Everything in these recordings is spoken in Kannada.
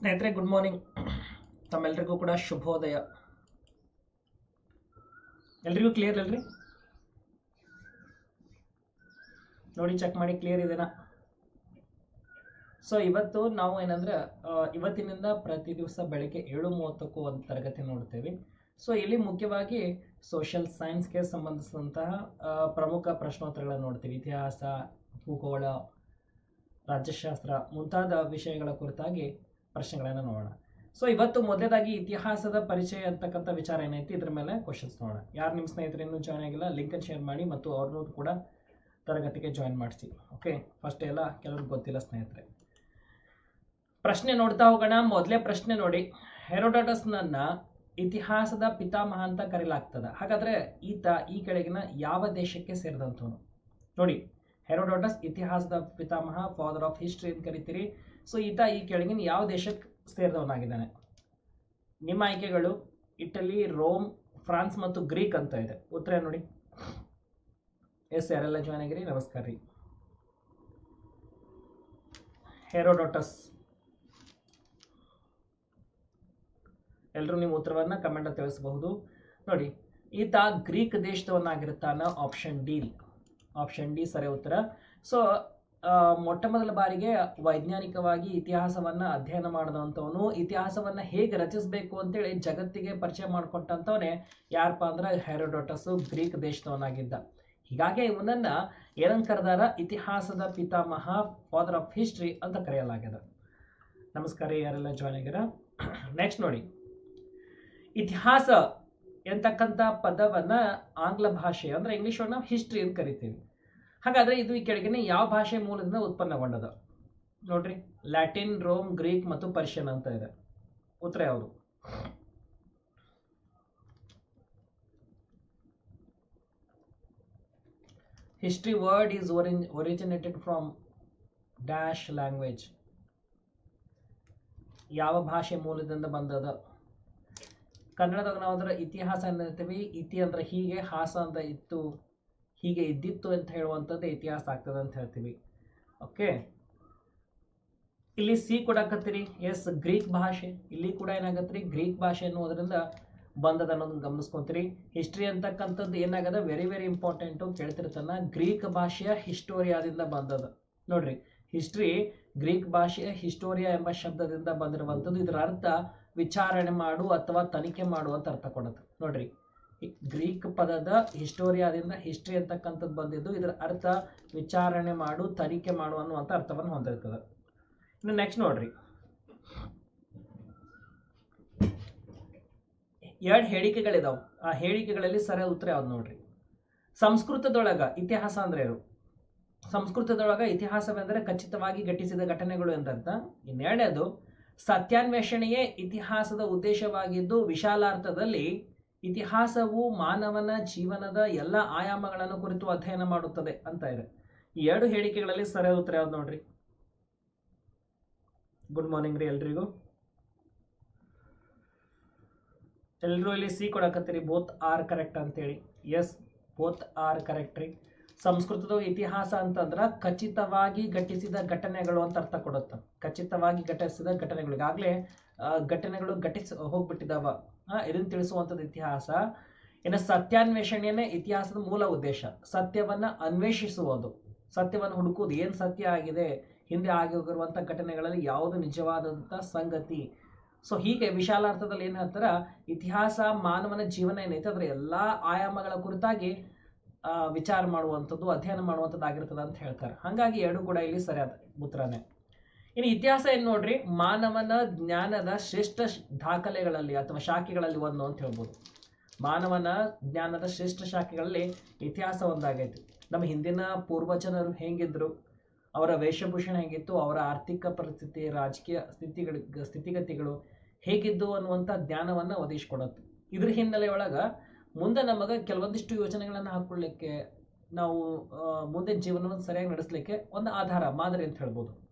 ಸ್ನೇಹಿತರೆ ಗುಡ್ ಮಾರ್ನಿಂಗ್ ತಮ್ಮೆಲ್ಲರಿಗೂ ಕೂಡ ಶುಭೋದಯ. ಎಲ್ರಿಗೂ ಕ್ಲಿಯರ್ ಅಲ್ರಿ ನೋಡಿ ಚೆಕ್ ಮಾಡಿ ಕ್ಲಿಯರ್ ಇದೆನಾ? ಸೊ ಇವತ್ತು ನಾವು ಏನಂದ್ರೆ ಇವತ್ತಿನಿಂದ ಪ್ರತಿ ದಿವಸ ಬೆಳಗ್ಗೆ ಏಳು ಮೂವತ್ತಕ್ಕೂ ಒಂದು ತರಗತಿ ನೋಡ್ತೇವೆ. ಸೊ ಇಲ್ಲಿ ಮುಖ್ಯವಾಗಿ ಸೋಷಿಯಲ್ ಸೈನ್ಸ್ಗೆ ಸಂಬಂಧಿಸಿದಂತಹ ಪ್ರಮುಖ ಪ್ರಶ್ನೋತ್ತರಗಳನ್ನು ನೋಡ್ತೀವಿ. ಇತಿಹಾಸ, ಭೂಗೋಳ, ರಾಜ್ಯಶಾಸ್ತ್ರ ಮುಂತಾದ ವಿಷಯಗಳ ಕುರಿತಾಗಿ ಪ್ರಶ್ನೆಗಳನ್ನು ನೋಡೋಣ. ಸೊ ಇವತ್ತು ಮೊದಲೇದಾಗಿ ಇತಿಹಾಸದ ಪರಿಚಯ ಅಂತಕ್ಕಂಥ ವಿಚಾರ ಏನೈತಿ? ಇದ್ರ ಮೇಲೆ ಕ್ವಶನ್ಸ್ ನೋಡೋಣ. ಯಾರು ನಿಮ್ಮ ಸ್ನೇಹಿತರು ಇನ್ನೂ ಜಾಯ್ನ್ ಆಗಿಲ್ಲ ಲಿಂಕನ್ನು ಶೇರ್ ಮಾಡಿ ಮತ್ತು ಅವ್ರನ್ನೂ ಕೂಡ ತರಗತಿಗೆ ಜಾಯಿನ್ ಮಾಡಿಸಿ. ಓಕೆ ಫಸ್ಟ್ ಎಲ್ಲ ಕೆಲವ್ರಿಗೆ ಗೊತ್ತಿಲ್ಲ ಸ್ನೇಹಿತರೆ. ಪ್ರಶ್ನೆ ನೋಡ್ತಾ ಹೋಗೋಣ. ಮೊದಲೇ ಪ್ರಶ್ನೆ ನೋಡಿ. ಹೆರೋಡಾಟಸ್ನನ್ನ ಇತಿಹಾಸದ ಪಿತಾಮಹ ಅಂತ ಕರೀಲಾಗ್ತದ. ಹಾಗಾದ್ರೆ ಈತ ಈ ಕೆಳಗಿನ ಯಾವ ದೇಶಕ್ಕೆ ಸೇರಿದಂಥವನು ನೋಡಿ. ಹೆರೋಡಾಟಸ್ ಇತಿಹಾಸದ ಪಿತಾಮಹ ಫಾದರ್ ಆಫ್ ಹಿಸ್ಟ್ರಿ ಅಂತ ಕರಿತೀರಿ. ಸೊ ಈತ ಈ ಕೆಳಗಿನ ಯಾವ ದೇಶಕ್ಕೆ ಸೇರಿದವನಾಗಿದ್ದಾನೆ? ನಿಮ್ಮ ಆಯ್ಕೆಗಳು ಇಟಲಿ, ರೋಮ್, ಫ್ರಾನ್ಸ್ ಮತ್ತು ಗ್ರೀಕ್ ಅಂತ ಇದೆ. ಉತ್ತರ ನೋಡಿ. ಎಸ್, ಯಾರೆಲ್ಲ ಜಾಯ್ನ್ ಆಗಿರಿ? ನಮಸ್ಕಾರ ರೀ. ಹೆರೋಡೋಟಸ್. ಎಲ್ಲರೂ ನಿಮ್ಮ ಉತ್ತರವನ್ನು ಕಮೆಂಟ್ ತಿಳಿಸಬಹುದು. ನೋಡಿ, ಈತ Greek ದೇಶದವನಾಗಿರ್ತಾನ. Option D. Option D ಸರಿ ಉತ್ತರ. ಸೊ ಮೊಟ್ಟ ಮೊದಲ ಬಾರಿಗೆ ವೈಜ್ಞಾನಿಕವಾಗಿ ಇತಿಹಾಸವನ್ನ ಅಧ್ಯಯನ ಮಾಡಿದಂಥವನು, ಇತಿಹಾಸವನ್ನ ಹೇಗೆ ರಚಿಸಬೇಕು ಅಂತೇಳಿ ಜಗತ್ತಿಗೆ ಪರಿಚಯ ಮಾಡಿಕೊಟ್ಟಂಥವನೇ ಯಾರಪ್ಪ ಅಂದ್ರೆ ಹೆರೋಡೋಟಸ್, ಗ್ರೀಕ್ ದೇಶದವನಾಗಿದ್ದ. ಹೀಗಾಗಿ ಇವನನ್ನ ಏನಂತ ಕರೆದಾರ ಇತಿಹಾಸದ ಪಿತಾಮಹ ಫಾದರ್ ಆಫ್ ಹಿಸ್ಟ್ರಿ ಅಂತ ಕರೆಯಲಾಗಿದೆ ನಮಸ್ಕಾರ ಯಾರೆಲ್ಲ ಜಾಯ್ನ್ ಆಗಿರ ನೆಕ್ಸ್ಟ್ ನೋಡಿ. ಇತಿಹಾಸ ಎಂತಕ್ಕಂಥ ಪದವನ್ನ ಆಂಗ್ಲ ಭಾಷೆ ಅಂದ್ರೆ ಇಂಗ್ಲಿಷ್ ನಾವು ಹಿಸ್ಟ್ರಿ ಅಂತ ಕರಿತೀವಿ. ಹಾಗಾದ್ರೆ ಇದು ಈ ಕೆಳಗಿನ ಯಾವ ಭಾಷೆ ಮೂಲದಿಂದ ಉತ್ಪನ್ನಗೊಂಡದ? ನೋಡ್ರಿ. ಲ್ಯಾಟಿನ್, ರೋಮ್, ಗ್ರೀಕ್ ಮತ್ತು ಪರ್ಷಿಯನ್ ಅಂತ ಇದೆ. ಉತ್ತರ ಯಾವುದು? History word is originated from dash language. ಯಾವ ಭಾಷೆ ಮೂಲದಿಂದ ಬಂದದ? ಕನ್ನಡದಾಗ ನಾವು ಅದರ ಇತಿಹಾಸ ಅಂತೀವಿ ಇತಿ ಅಂದ್ರೆ ಹೀಗೆ, ಹಾಸ ಅಂತ ಇತ್ತು. ಹೀಗೆ ಇದ್ದಿತ್ತು ಅಂತ ಹೇಳುವಂಥದ್ದು ಇತಿಹಾಸ ಆಗ್ತದೆ ಅಂತ ಹೇಳ್ತೀವಿ. ಓಕೆ ಇಲ್ಲಿ ಸಿ ಕೊಡಕತ್ತೀರಿ ಎಸ್, ಗ್ರೀಕ್ ಭಾಷೆ. ಇಲ್ಲಿ ಕೂಡ ಏನಾಗತ್ತೀರಿ? ಗ್ರೀಕ್ ಭಾಷೆ ಅನ್ನೋದ್ರಿಂದ ಬಂದದ ಅನ್ನೋದನ್ನ ಗಮನಿಸ್ಕೊಂತೀರಿ. ಹಿಸ್ಟ್ರಿ ಅಂತಕ್ಕಂಥದ್ದು ಏನಾಗದ? ವೆರಿ ವೆರಿ ಇಂಪಾರ್ಟೆಂಟು ಕೇಳ್ತಿರ್ತಾನ ಗ್ರೀಕ್ ಭಾಷೆಯ ಹಿಸ್ಟೋರಿಯಾದಿಂದ ಬಂದದ ನೋಡ್ರಿ, ಹಿಸ್ಟ್ರಿ ಗ್ರೀಕ್ ಭಾಷೆಯ ಹಿಸ್ಟೋರಿಯಾ ಎಂಬ ಶಬ್ದದಿಂದ ಬಂದಿರುವಂಥದ್ದು. ಇದರ ಅರ್ಥ ವಿಚಾರಣೆ ಮಾಡು ಅಥವಾ ತನಿಖೆ ಮಾಡು ಅಂತ ಅರ್ಥ ಕೊಡೋದು ನೋಡ್ರಿ ಗ್ರೀಕ್ ಪದದ ಹಿಸ್ಟೋರಿಯಾದಿಂದ ಹಿಸ್ಟ್ರಿ ಅಂತಕ್ಕಂಥದ್ದು ಬಂದಿದ್ದು. ಇದರ ಅರ್ಥ ವಿಚಾರಣೆ ಮಾಡು, ತನಿಖೆ ಮಾಡು ಅನ್ನುವಂಥ ಅರ್ಥವನ್ನು ಹೊಂದಿರ್ತದೆ. ಇನ್ನು ನೆಕ್ಸ್ಟ್ ನೋಡ್ರಿ. ಎರಡು ಹೇಳಿಕೆಗಳಿದಾವೆ. ಆ ಹೇಳಿಕೆಗಳಲ್ಲಿ ಸರಿಯ ಉತ್ತರ ಯಾವ್ದು ನೋಡ್ರಿ? ಸಂಸ್ಕೃತದೊಳಗ ಇತಿಹಾಸ ಅಂದ್ರೆ ಏನು? ಸಂಸ್ಕೃತದೊಳಗ ಇತಿಹಾಸವೆಂದರೆ ಖಚಿತವಾಗಿ ಘಟಿಸಿದ ಘಟನೆಗಳು ಎಂದರ್ಥ ಇನ್ನೆರಡದು ಸತ್ಯಾನ್ವೇಷಣೆಯೇ ಇತಿಹಾಸದ ಉದ್ದೇಶವಾಗಿದ್ದು ವಿಶಾಲಾರ್ಥದಲ್ಲಿ ಇತಿಹಾಸವು ಮಾನವನ ಜೀವನದ ಎಲ್ಲ ಆಯಾಮಗಳನ್ನು ಕುರಿತು ಅಧ್ಯಯನ ಮಾಡುತ್ತದೆ ಅಂತ ಇದೆ. ಈ ಎರಡು ಹೇಳಿಕೆಗಳಲ್ಲಿ ಸರಿಯಾದ ಉತ್ತರ ಯಾವ್ದು ನೋಡ್ರಿ? ಗುಡ್ ಮಾರ್ನಿಂಗ್ ರೀ ಎಲ್ರಿಗೂ. ಎಲ್ಲರೂ ಇಲ್ಲಿ ಸಿ ಕೊಡಕತ್ತೀರಿ ಬೋತ್ ಆರ್ ಕರೆಕ್ಟ್ ಅಂತೇಳಿ. ಎಸ್ ಬೋತ್ ಆರ್ ಕರೆಕ್ಟ್ ರೀ. ಸಂಸ್ಕೃತದ ಇತಿಹಾಸ ಅಂತಂದ್ರ ಖಚಿತವಾಗಿ ಘಟಿಸಿದ ಘಟನೆಗಳು ಅಂತ ಅರ್ಥ ಕೊಡುತ್ತೆ. ಖಚಿತವಾಗಿ ಘಟಿಸಿದ ಘಟನೆಗಳು. ಈಗಾಗಲೇ ಘಟನೆಗಳು ಘಟಿಸ್ ಹೋಗ್ಬಿಟ್ಟಿದಾವ. ಆ, ಇದನ್ನ ತಿಳಿಸುವಂಥದ್ದು ಇತಿಹಾಸ. ಇನ್ನು ಸತ್ಯಾನ್ವೇಷಣೆಯೇ ಇತಿಹಾಸದ ಮೂಲ ಉದ್ದೇಶ. ಸತ್ಯವನ್ನ ಅನ್ವೇಷಿಸುವುದು. ಸತ್ಯವನ್ನು ಹುಡುಕುವುದು. ಏನು ಸತ್ಯ ಆಗಿದೆ? ಹಿಂದೆ ಆಗಿ ಹೋಗಿರುವಂಥ ಘಟನೆಗಳಲ್ಲಿ ಯಾವುದು ನಿಜವಾದಂಥ ಸಂಗತಿ? ಸೊ ಹೀಗೆ ವಿಶಾಲಾರ್ಥದಲ್ಲಿ ಏನು ಹೇಳ್ತಾರ? ಇತಿಹಾಸ, ಮಾನವನ ಜೀವನ ಏನೈತೆ? ಅದರ ಎಲ್ಲಾ ಆಯಾಮಗಳ ಕುರಿತಾಗಿ ವಿಚಾರ ಮಾಡುವಂಥದ್ದು, ಅಧ್ಯಯನ ಮಾಡುವಂಥದ್ದು ಆಗಿರ್ತದೆ ಅಂತ ಹೇಳ್ತಾರೆ. ಹಾಗಾಗಿ ಎರಡು ಕೂಡ ಇಲ್ಲಿ ಸರಿಯಾದ ಉತ್ತರನೇ. ಇನ್ನು ಇತಿಹಾಸ ಏನ್ ನೋಡ್ರಿ? ಮಾನವನ ಜ್ಞಾನದ ಶ್ರೇಷ್ಠ ದಾಖಲೆಗಳಲ್ಲಿ ಅಥವಾ ಶಾಖೆಗಳಲ್ಲಿ ಒಂದು ಅಂತ ಹೇಳ್ಬೋದು. ಮಾನವನ ಜ್ಞಾನದ ಶ್ರೇಷ್ಠ ಶಾಖೆಗಳಲ್ಲಿ ಇತಿಹಾಸ ಒಂದಾಗೈತಿ. ನಮ್ಮ ಹಿಂದಿನ ಪೂರ್ವಜನರು ಹೆಂಗಿದ್ರು? ಅವರ ವೇಷಭೂಷಣ ಹೇಗಿತ್ತು? ಅವರ ಆರ್ಥಿಕ ಪರಿಸ್ಥಿತಿ, ರಾಜಕೀಯ ಸ್ಥಿತಿಗಳು, ಸ್ಥಿತಿಗತಿಗಳು ಹೇಗಿದ್ದು ಅನ್ನುವಂಥ ಜ್ಞಾನವನ್ನು ಒದಗಿಸ್ಕೊಡತ್ತೆ ಇದ್ರ ಹಿನ್ನೆಲೆ ಒಳಗ ಮುಂದೆ ನಮಗೆ ಕೆಲವೊಂದಿಷ್ಟು ಯೋಜನೆಗಳನ್ನು ಹಾಕೊಳ್ಳಿಕ್ಕೆ ನಾವು ಮುಂದೆ ಜೀವನವನ್ನು ಸರಿಯಾಗಿ ನಡೆಸಲಿಕ್ಕೆ ಒಂದು ಆಧಾರ, ಮಾದರಿ ಅಂತ ಹೇಳ್ಬೋದು.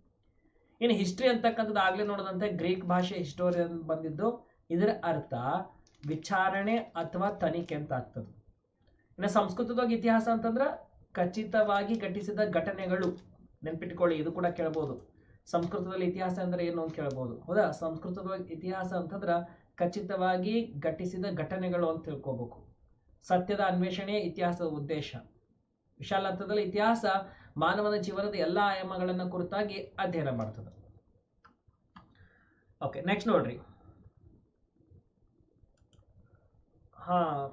ಇನ್ನು ಹಿಸ್ಟ್ರಿ ಅಂತಕ್ಕಂಥದ್ದು ಆಗ್ಲೇ ನೋಡಿದಂತೆ ಗ್ರೀಕ್ ಭಾಷೆ ಹಿಸ್ಟೋರಿಯನ್ ಬಂದಿದ್ದು. ಇದರ ಅರ್ಥ ವಿಚಾರಣೆ ಅಥವಾ ತನಿಖೆ ಅಂತ ಆಗ್ತದೆ. ಇನ್ನು ಸಂಸ್ಕೃತದಾಗ ಇತಿಹಾಸ ಅಂತಂದ್ರೆ ಖಚಿತವಾಗಿ ಘಟಿಸಿದ ಘಟನೆಗಳು. ನೆನ್ಪಿಟ್ಕೊಳ್ಳಿ, ಇದು ಕೂಡ ಕೇಳ್ಬೋದು. ಸಂಸ್ಕೃತದಲ್ಲಿ ಇತಿಹಾಸ ಅಂದ್ರೆ ಏನು ಅಂತ ಕೇಳ್ಬೋದು. ಹೌದಾ? ಸಂಸ್ಕೃತದ ಇತಿಹಾಸ ಅಂತಂದ್ರ ಖಚಿತವಾಗಿ ಘಟಿಸಿದ ಘಟನೆಗಳು ಅಂತ ತಿಳ್ಕೊಬೇಕು. ಸತ್ಯದ ಅನ್ವೇಷಣೆ ಇತಿಹಾಸದ ಉದ್ದೇಶ. ವಿಶಾಲ ಅರ್ಥದಲ್ಲಿ ಇತಿಹಾಸ ಮಾನವನ ಜೀವನದ ಎಲ್ಲ ಆಯಾಮಗಳನ್ನ ಕುರಿತಾಗಿ ಅಧ್ಯಯನ ಮಾಡ್ತದೆ. ಓಕೆ ನೆಕ್ಸ್ಟ್ ನೋಡ್ರಿ. ಹಾ,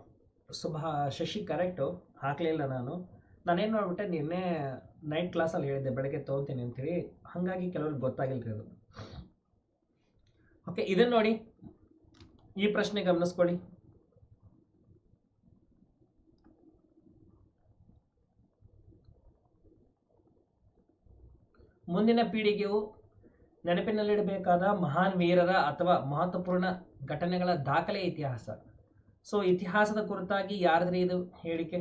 ಸುಭಾ, ಶಶಿ ಕರೆಕ್ಟು ಹಾಕಲಿಲ್ಲ ನಾನು. ನಾನೇನು ಮಾಡ್ಬಿಟ್ಟೆ, ನಿನ್ನೆ ನೈಟ್ ಕ್ಲಾಸಲ್ಲಿ ಹೇಳಿದ್ದೆ, ಬೆಳಗ್ಗೆ ತೊಗೊತೀನಿ ಅಂತೀರಿ. ಹಾಗಾಗಿ ಕೆಲವ್ರಿಗೆ ಗೊತ್ತಾಗಿಲ್ಲ ಅದು. ಓಕೆ ಇದನ್ನು ನೋಡಿ. ಈ ಪ್ರಶ್ನೆ ಗಮನಿಸ್ಕೊಳ್ಳಿ. ಮುಂದಿನ ಪೀಳಿಗೆಯು ನೆನಪಿನಲ್ಲಿಡಬೇಕಾದ ಮಹಾನ್ ವೀರರ ಅಥವಾ ಮಹತ್ವಪೂರ್ಣ ಘಟನೆಗಳ ದಾಖಲೆ ಇತಿಹಾಸ. ಸೊ ಇತಿಹಾಸದ ಕುರಿತಾಗಿ ಯಾರದ್ರಿ ಇದು ಹೇಳಿಕೆ?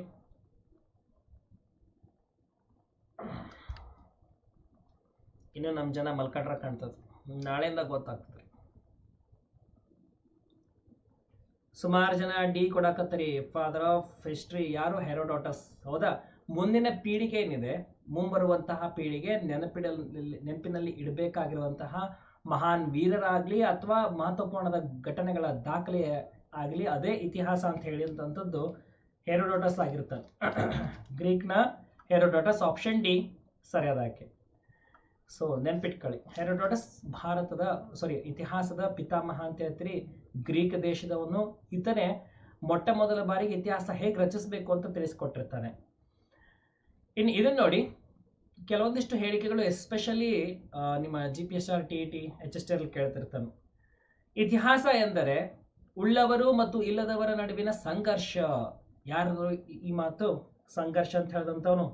ಇನ್ನು ನಮ್ಮ ಜನ ಮಲ್ಕಂಡ್ರ ಕಾಣ್ತದೆ. ನಾಳೆಯಿಂದ ಗೊತ್ತಾಗ್ತದೆ ಸುಮಾರು ಜನ ಡಿ ಕೊಡಾಕತ್ತರಿ. ಫಾದರ್ ಆಫ್ ಹಿಸ್ಟ್ರಿ ಯಾರು? ಹೆರೋಡೋಟಸ್ ಹೌದಾ? ಮುಂದಿನ ಪೀಳಿಗೆ ಏನಿದೆ? ಮುಂಬರುವಂತಹ ಪೀಳಿಗೆ ನೆನಪಿಡಲ್ ನೆನಪಿನಲ್ಲಿ ಇಡಬೇಕಾಗಿರುವಂತಹ ಮಹಾನ್ ವೀರರಾಗ್ಲಿ ಅಥವಾ ಮಹತ್ವಪೂರ್ಣದ ಘಟನೆಗಳ ದಾಖಲೆ ಆಗಲಿ ಅದೇ ಇತಿಹಾಸ ಅಂತ ಹೇಳಿದಂಥದ್ದು ಹೆರೋಡೋಟಸ್ ಆಗಿರ್ತಾರೆ ಗ್ರೀಕ್ನ ಹೆರೋಡೋಟಸ್ ಆಪ್ಷನ್ ಡಿ ಸರಿಯಾದಕ್ಕೆ ಸೊ, ನೆನ್ಪಿಟ್ಕೊಳ್ಳಿ. ಹೆರೋಡೋಟಸ್ ಭಾರತದ ಸಾರಿ ಇತಿಹಾಸದ ಪಿತಾಮಹ ಅಂತ ಹೇಳ್ತೀರಿ, ಗ್ರೀಕ್ ದೇಶದವನು. ಈತನೇ ಮೊಟ್ಟ ಮೊದಲ ಬಾರಿಗೆ ಇತಿಹಾಸ ಹೇಗೆ ರಚಿಸಬೇಕು ಅಂತ ತಿಳಿಸ್ಕೊಟ್ಟಿರ್ತಾನೆ. ಇನ್ನು ಇದನ್ನು ನೋಡಿ, ಕೆಲವೊಂದಿಷ್ಟು ಹೇಳಿಕೆಗಳು ಎಸ್ಪೆಷಲಿ ನಿಮ್ಮ G P S R T T H S T ಅಲ್ಲಿ ಕೇಳ್ತಿರ್ತಾನೆ. ಇತಿಹಾಸ ಎಂದರೆ, ಉಳ್ಳವರು ಮತ್ತು ಇಲ್ಲದವರ ನಡುವಿನ ಸಂಘರ್ಷ. ಯಾರು ಈ ಮಾತು? ಸಂಘರ್ಷ ಅಂತ ಹೇಳಿದಂಥವನು.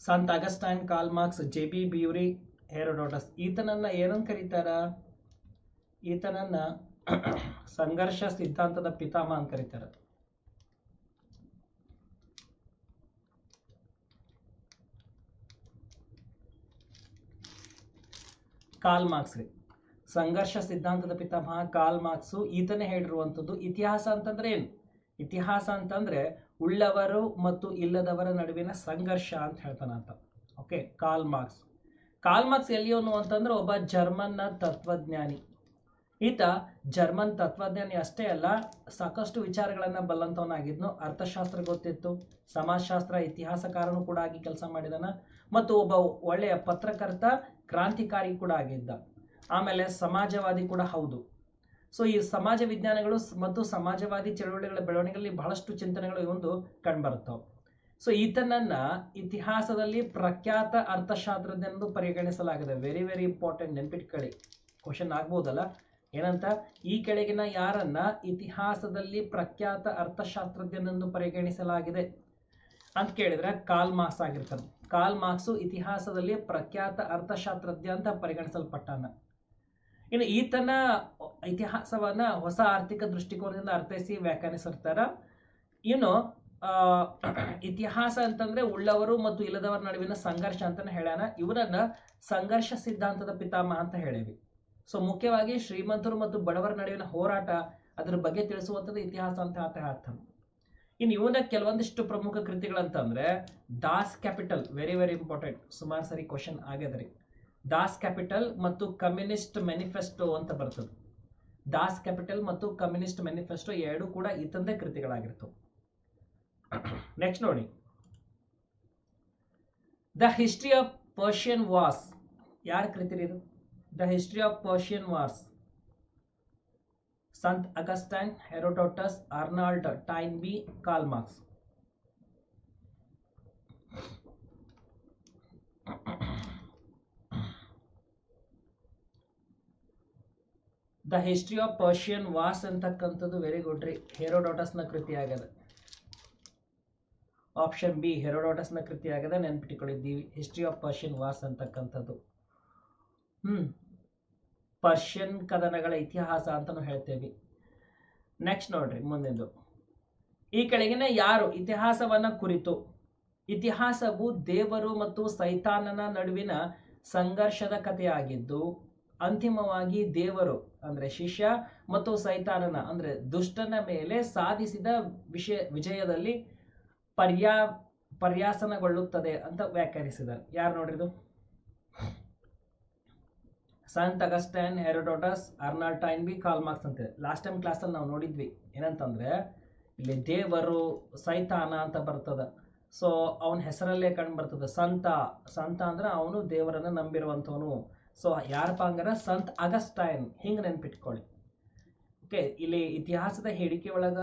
ಸಂತ Augustine Karl Marx, J B Bury, Herodotus. ಈತನನ್ನ ಏನಂತ ಕರೀತಾರ? ಈತನನ್ನ ಸಂಘರ್ಷ ಸಿದ್ಧಾಂತದ ಪಿತಾಮಹ ಅಂತ ಕರೀತಾರ. ಕಾಲ್ ಮಾರ್ಕ್ಸ್ ರೀ. ಸಂಘರ್ಷ ಸಿದ್ಧಾಂತದ ಪಿತಾಮಹ ಕಾಲ್ ಮಾರ್ಕ್ಸು ಈತನೇ ಹೇಳಿರುವಂಥದ್ದು ಇತಿಹಾಸ ಅಂತಂದ್ರೆ ಏನು? ಇತಿಹಾಸ ಅಂತಂದ್ರೆ ಉಳ್ಳವರು ಮತ್ತು ಇಲ್ಲದವರ ನಡುವಿನ ಸಂಘರ್ಷ ಅಂತ ಹೇಳ್ತಾನ ಅಂತ. Okay, Karl Marx. Karl Marx ಎಲ್ಲಿಯವನು ಅಂತಂದ್ರೆ ಒಬ್ಬ ಜರ್ಮನ್ನ ತತ್ವಜ್ಞಾನಿ. ಈತ ಜರ್ಮನ್ ತತ್ವಜ್ಞಾನಿ ಅಷ್ಟೇ ಅಲ್ಲ, ಸಾಕಷ್ಟು ವಿಚಾರಗಳನ್ನ ಬಲ್ಲಂತವನಾಗಿದ್ನು. ಅರ್ಥಶಾಸ್ತ್ರ ಗೊತ್ತಿತ್ತು, ಸಮಾಜಶಾಸ್ತ್ರ, ಇತಿಹಾಸಕಾರನು ಕೂಡ ಆಗಿ ಕೆಲಸ ಮಾಡಿದನ. ಮತ್ತು ಒಬ್ಬ ಒಳ್ಳೆಯ ಪತ್ರಕರ್ತ ಕ್ರಾಂತಿಕಾರಿ ಕೂಡ ಆಗಿದ್ದ. ಆಮೇಲೆ ಸಮಾಜವಾದಿ ಕೂಡ ಹೌದು. ಸೊ ಈ ಸಮಾಜ ವಿಜ್ಞಾನಗಳು ಮತ್ತು ಸಮಾಜವಾದಿ ಚಳವಳಿಗಳ ಬೆಳವಣಿಗೆಯಲ್ಲಿ ಬಹಳಷ್ಟು ಚಿಂತನೆಗಳು ಒಂದು ಕಂಡುಬರುತ್ತವೆ. ಸೊ ಈತನನ್ನ ಇತಿಹಾಸದಲ್ಲಿ ಪ್ರಖ್ಯಾತ ಅರ್ಥಶಾಸ್ತ್ರಜ್ಞನೆಂದು ಪರಿಗಣಿಸಲಾಗಿದೆ. ವೆರಿ ವೆರಿ ಇಂಪಾರ್ಟೆಂಟ್ ನೆನ್ಪಿಟ್ಕೊಳ್ಳಿ. ಕ್ವಶನ್ ಆಗ್ಬೋದಲ್ಲ? ಏನಂತ? ಈ ಕೆಳಗಿನ ಯಾರನ್ನ ಇತಿಹಾಸದಲ್ಲಿ ಪ್ರಖ್ಯಾತ ಅರ್ಥಶಾಸ್ತ್ರಜ್ಞನೆಂದು ಪರಿಗಣಿಸಲಾಗಿದೆ? ಅಂತ ಕೇಳಿದ್ರೆ ಕಾಲ್ ಮಾರ್ಕ್ಸ್ ಆಗಿರ್ತಾನೆ ಕಾಲ್ ಮಾರ್ಕ್ಸು ಇತಿಹಾಸದಲ್ಲಿ ಪ್ರಖ್ಯಾತ ಅರ್ಥಶಾಸ್ತ್ರಜ್ಞ ಅಂತ ಪರಿಗಣಿಸಲ್ಪಟ್ಟಾನ. ಇನ್ನು ಈತನ ಇತಿಹಾಸವನ್ನ ಹೊಸ ಆರ್ಥಿಕ ದೃಷ್ಟಿಕೋನದಿಂದ ಅರ್ಥೈಸಿ ವ್ಯಾಖ್ಯಾನಿಸಿರ್ತಾರ. ಇನ್ನು ಇತಿಹಾಸ ಅಂತಂದ್ರೆ ಉಳ್ಳವರು ಮತ್ತು ಇಲ್ಲದವರ ನಡುವಿನ ಸಂಘರ್ಷ ಅಂತಾನೆ ಹೇಳ್ಯಾನ. ಇವರನ್ನ ಸಂಘರ್ಷ ಸಿದ್ಧಾಂತದ ಪಿತಾಮಹ ಅಂತ ಹೇಳೇವಿ ಸೊ ಮುಖ್ಯವಾಗಿ ಶ್ರೀಮಂತರು ಮತ್ತು ಬಡವರ ನಡುವಿನ ಹೋರಾಟ ಅದರ ಬಗ್ಗೆ ತಿಳಿಸುವಂಥದ್ದು ಇತಿಹಾಸ ಅಂತ ಹೇಳ್ತಾನೆ. ಇನ್ನು ಇವನ ಕೆಲವೊಂದಿಷ್ಟು ಪ್ರಮುಖ ಕೃತಿಗಳಂತಂದ್ರೆ, Das Kapital very very important ಸುಮಾರು ಸರಿ ಕ್ವಶನ್ ಆಗ್ಯದ್ರಿ ದಾಸ್ ಕ್ಯಾಪಿಟಲ್ ಮತ್ತು ಕಮ್ಯುನಿಸ್ಟ್ ಮ್ಯಾನಿಫೆಸ್ಟೋ ಅಂತ ಬರ್ತದೆ. ದಾಸ್ ಕ್ಯಾಪಿಟಲ್ ಮತ್ತು ಕಮ್ಯುನಿಸ್ಟ್ ಮ್ಯಾನಿಫೆಸ್ಟೋ ಎರಡು ಕೂಡ ಈತಂದೇ ಕೃತಿಗಳಾಗಿರ್ತವೆ. ನೆಕ್ಸ್ಟ್ ನೋಡಿ. The history of Persian wars ಯಾರ ಕೃತಿ ಇದು? The history of Persian wars ಸಂತ್ Augustine Herodotus Arnold Toynbee Karl Marx the history of Persian wars ಅಂತಕ್ಕಂಥದ್ದು ವೆರಿ ಗುಡ್ ರೀ. ಹೆರೋಡೋಟಸ್ನ ಕೃತಿ ಆಗದ ಆಪ್ಷನ್ ಬಿ ಹೆರೋಡೋಟಸ್ನ ಕೃತಿ ಆಗದ ನೆನ್ಪಿಟ್ಕೊಂಡಿದ್ದೀವಿ. ಹಿಸ್ಟ್ರಿ ಆಫ್ ಪರ್ಷಿಯನ್ ವಾಸ್ ಅಂತಕ್ಕಂಥದ್ದು. ಹ್ಮ್. ಪರ್ಷಿಯನ್ ಕದನಗಳ ಇತಿಹಾಸ ಅಂತಲೂ ಹೇಳ್ತೇವೆ. ನೆಕ್ಸ್ಟ್ ನೋಡ್ರಿ, ಮುಂದಿನದು. ಈ ಕೆಳಗಿನ ಯಾರು ಇತಿಹಾಸವನ್ನ ಕುರಿತು? ಇತಿಹಾಸವು ದೇವರು ಮತ್ತು ಸೈತಾನನ ನಡುವಿನ ಸಂಘರ್ಷದ ಕಥೆಯಾಗಿದ್ದು, ಅಂತಿಮವಾಗಿ ದೇವರು, ಅಂದ್ರೆ ಶಿಷ್ಯ ಮತ್ತು ಸೈತಾನನ, ಅಂದ್ರೆ ದುಷ್ಟನ ಮೇಲೆ ಸಾಧಿಸಿದ ವಿಷಯ, ವಿಜಯದಲ್ಲಿ ಪರ್ಯಾ, ಪರ್ಯಾಸನಗೊಳ್ಳುತ್ತದೆ ಅಂತ ವ್ಯಾಖ್ಯಾನಿಸಿದ್ದಾರೆ. ಯಾರು ನೋಡ್ರಿದು? ಸಂತ್ Augustine Herodotus Arnold Toynbee Karl Marx ಅಂತ ಲಾಸ್ಟ್ ಟೈಮ್ ಕ್ಲಾಸಲ್ಲಿ ನಾವು ನೋಡಿದ್ವಿ. ಏನಂತಂದ್ರೆ, ಇಲ್ಲಿ ದೇವರು ಸೈತಾನ ಅಂತ ಬರ್ತದೆ. ಸೊ ಅವನ ಹೆಸರಲ್ಲೇ ಕಂಡು ಬರ್ತದೆ. ಸಂತ. ಸಂತ ಅಂದ್ರೆ ಅವನು ದೇವರನ್ನು ನಂಬಿರುವಂಥವನು. ಸೊ ಯಾರಪ್ಪ ಅಂದ್ರೆ ಸಂತ್ ಅಗಸ್ಟೈನ್ ಹಿಂಗೆ ನೆನ್ಪಿಟ್ಕೊಳ್ಳಿ. ಓಕೆ ಇಲ್ಲಿ ಇತಿಹಾಸದ ಹೇಳಿಕೆ ಒಳಗ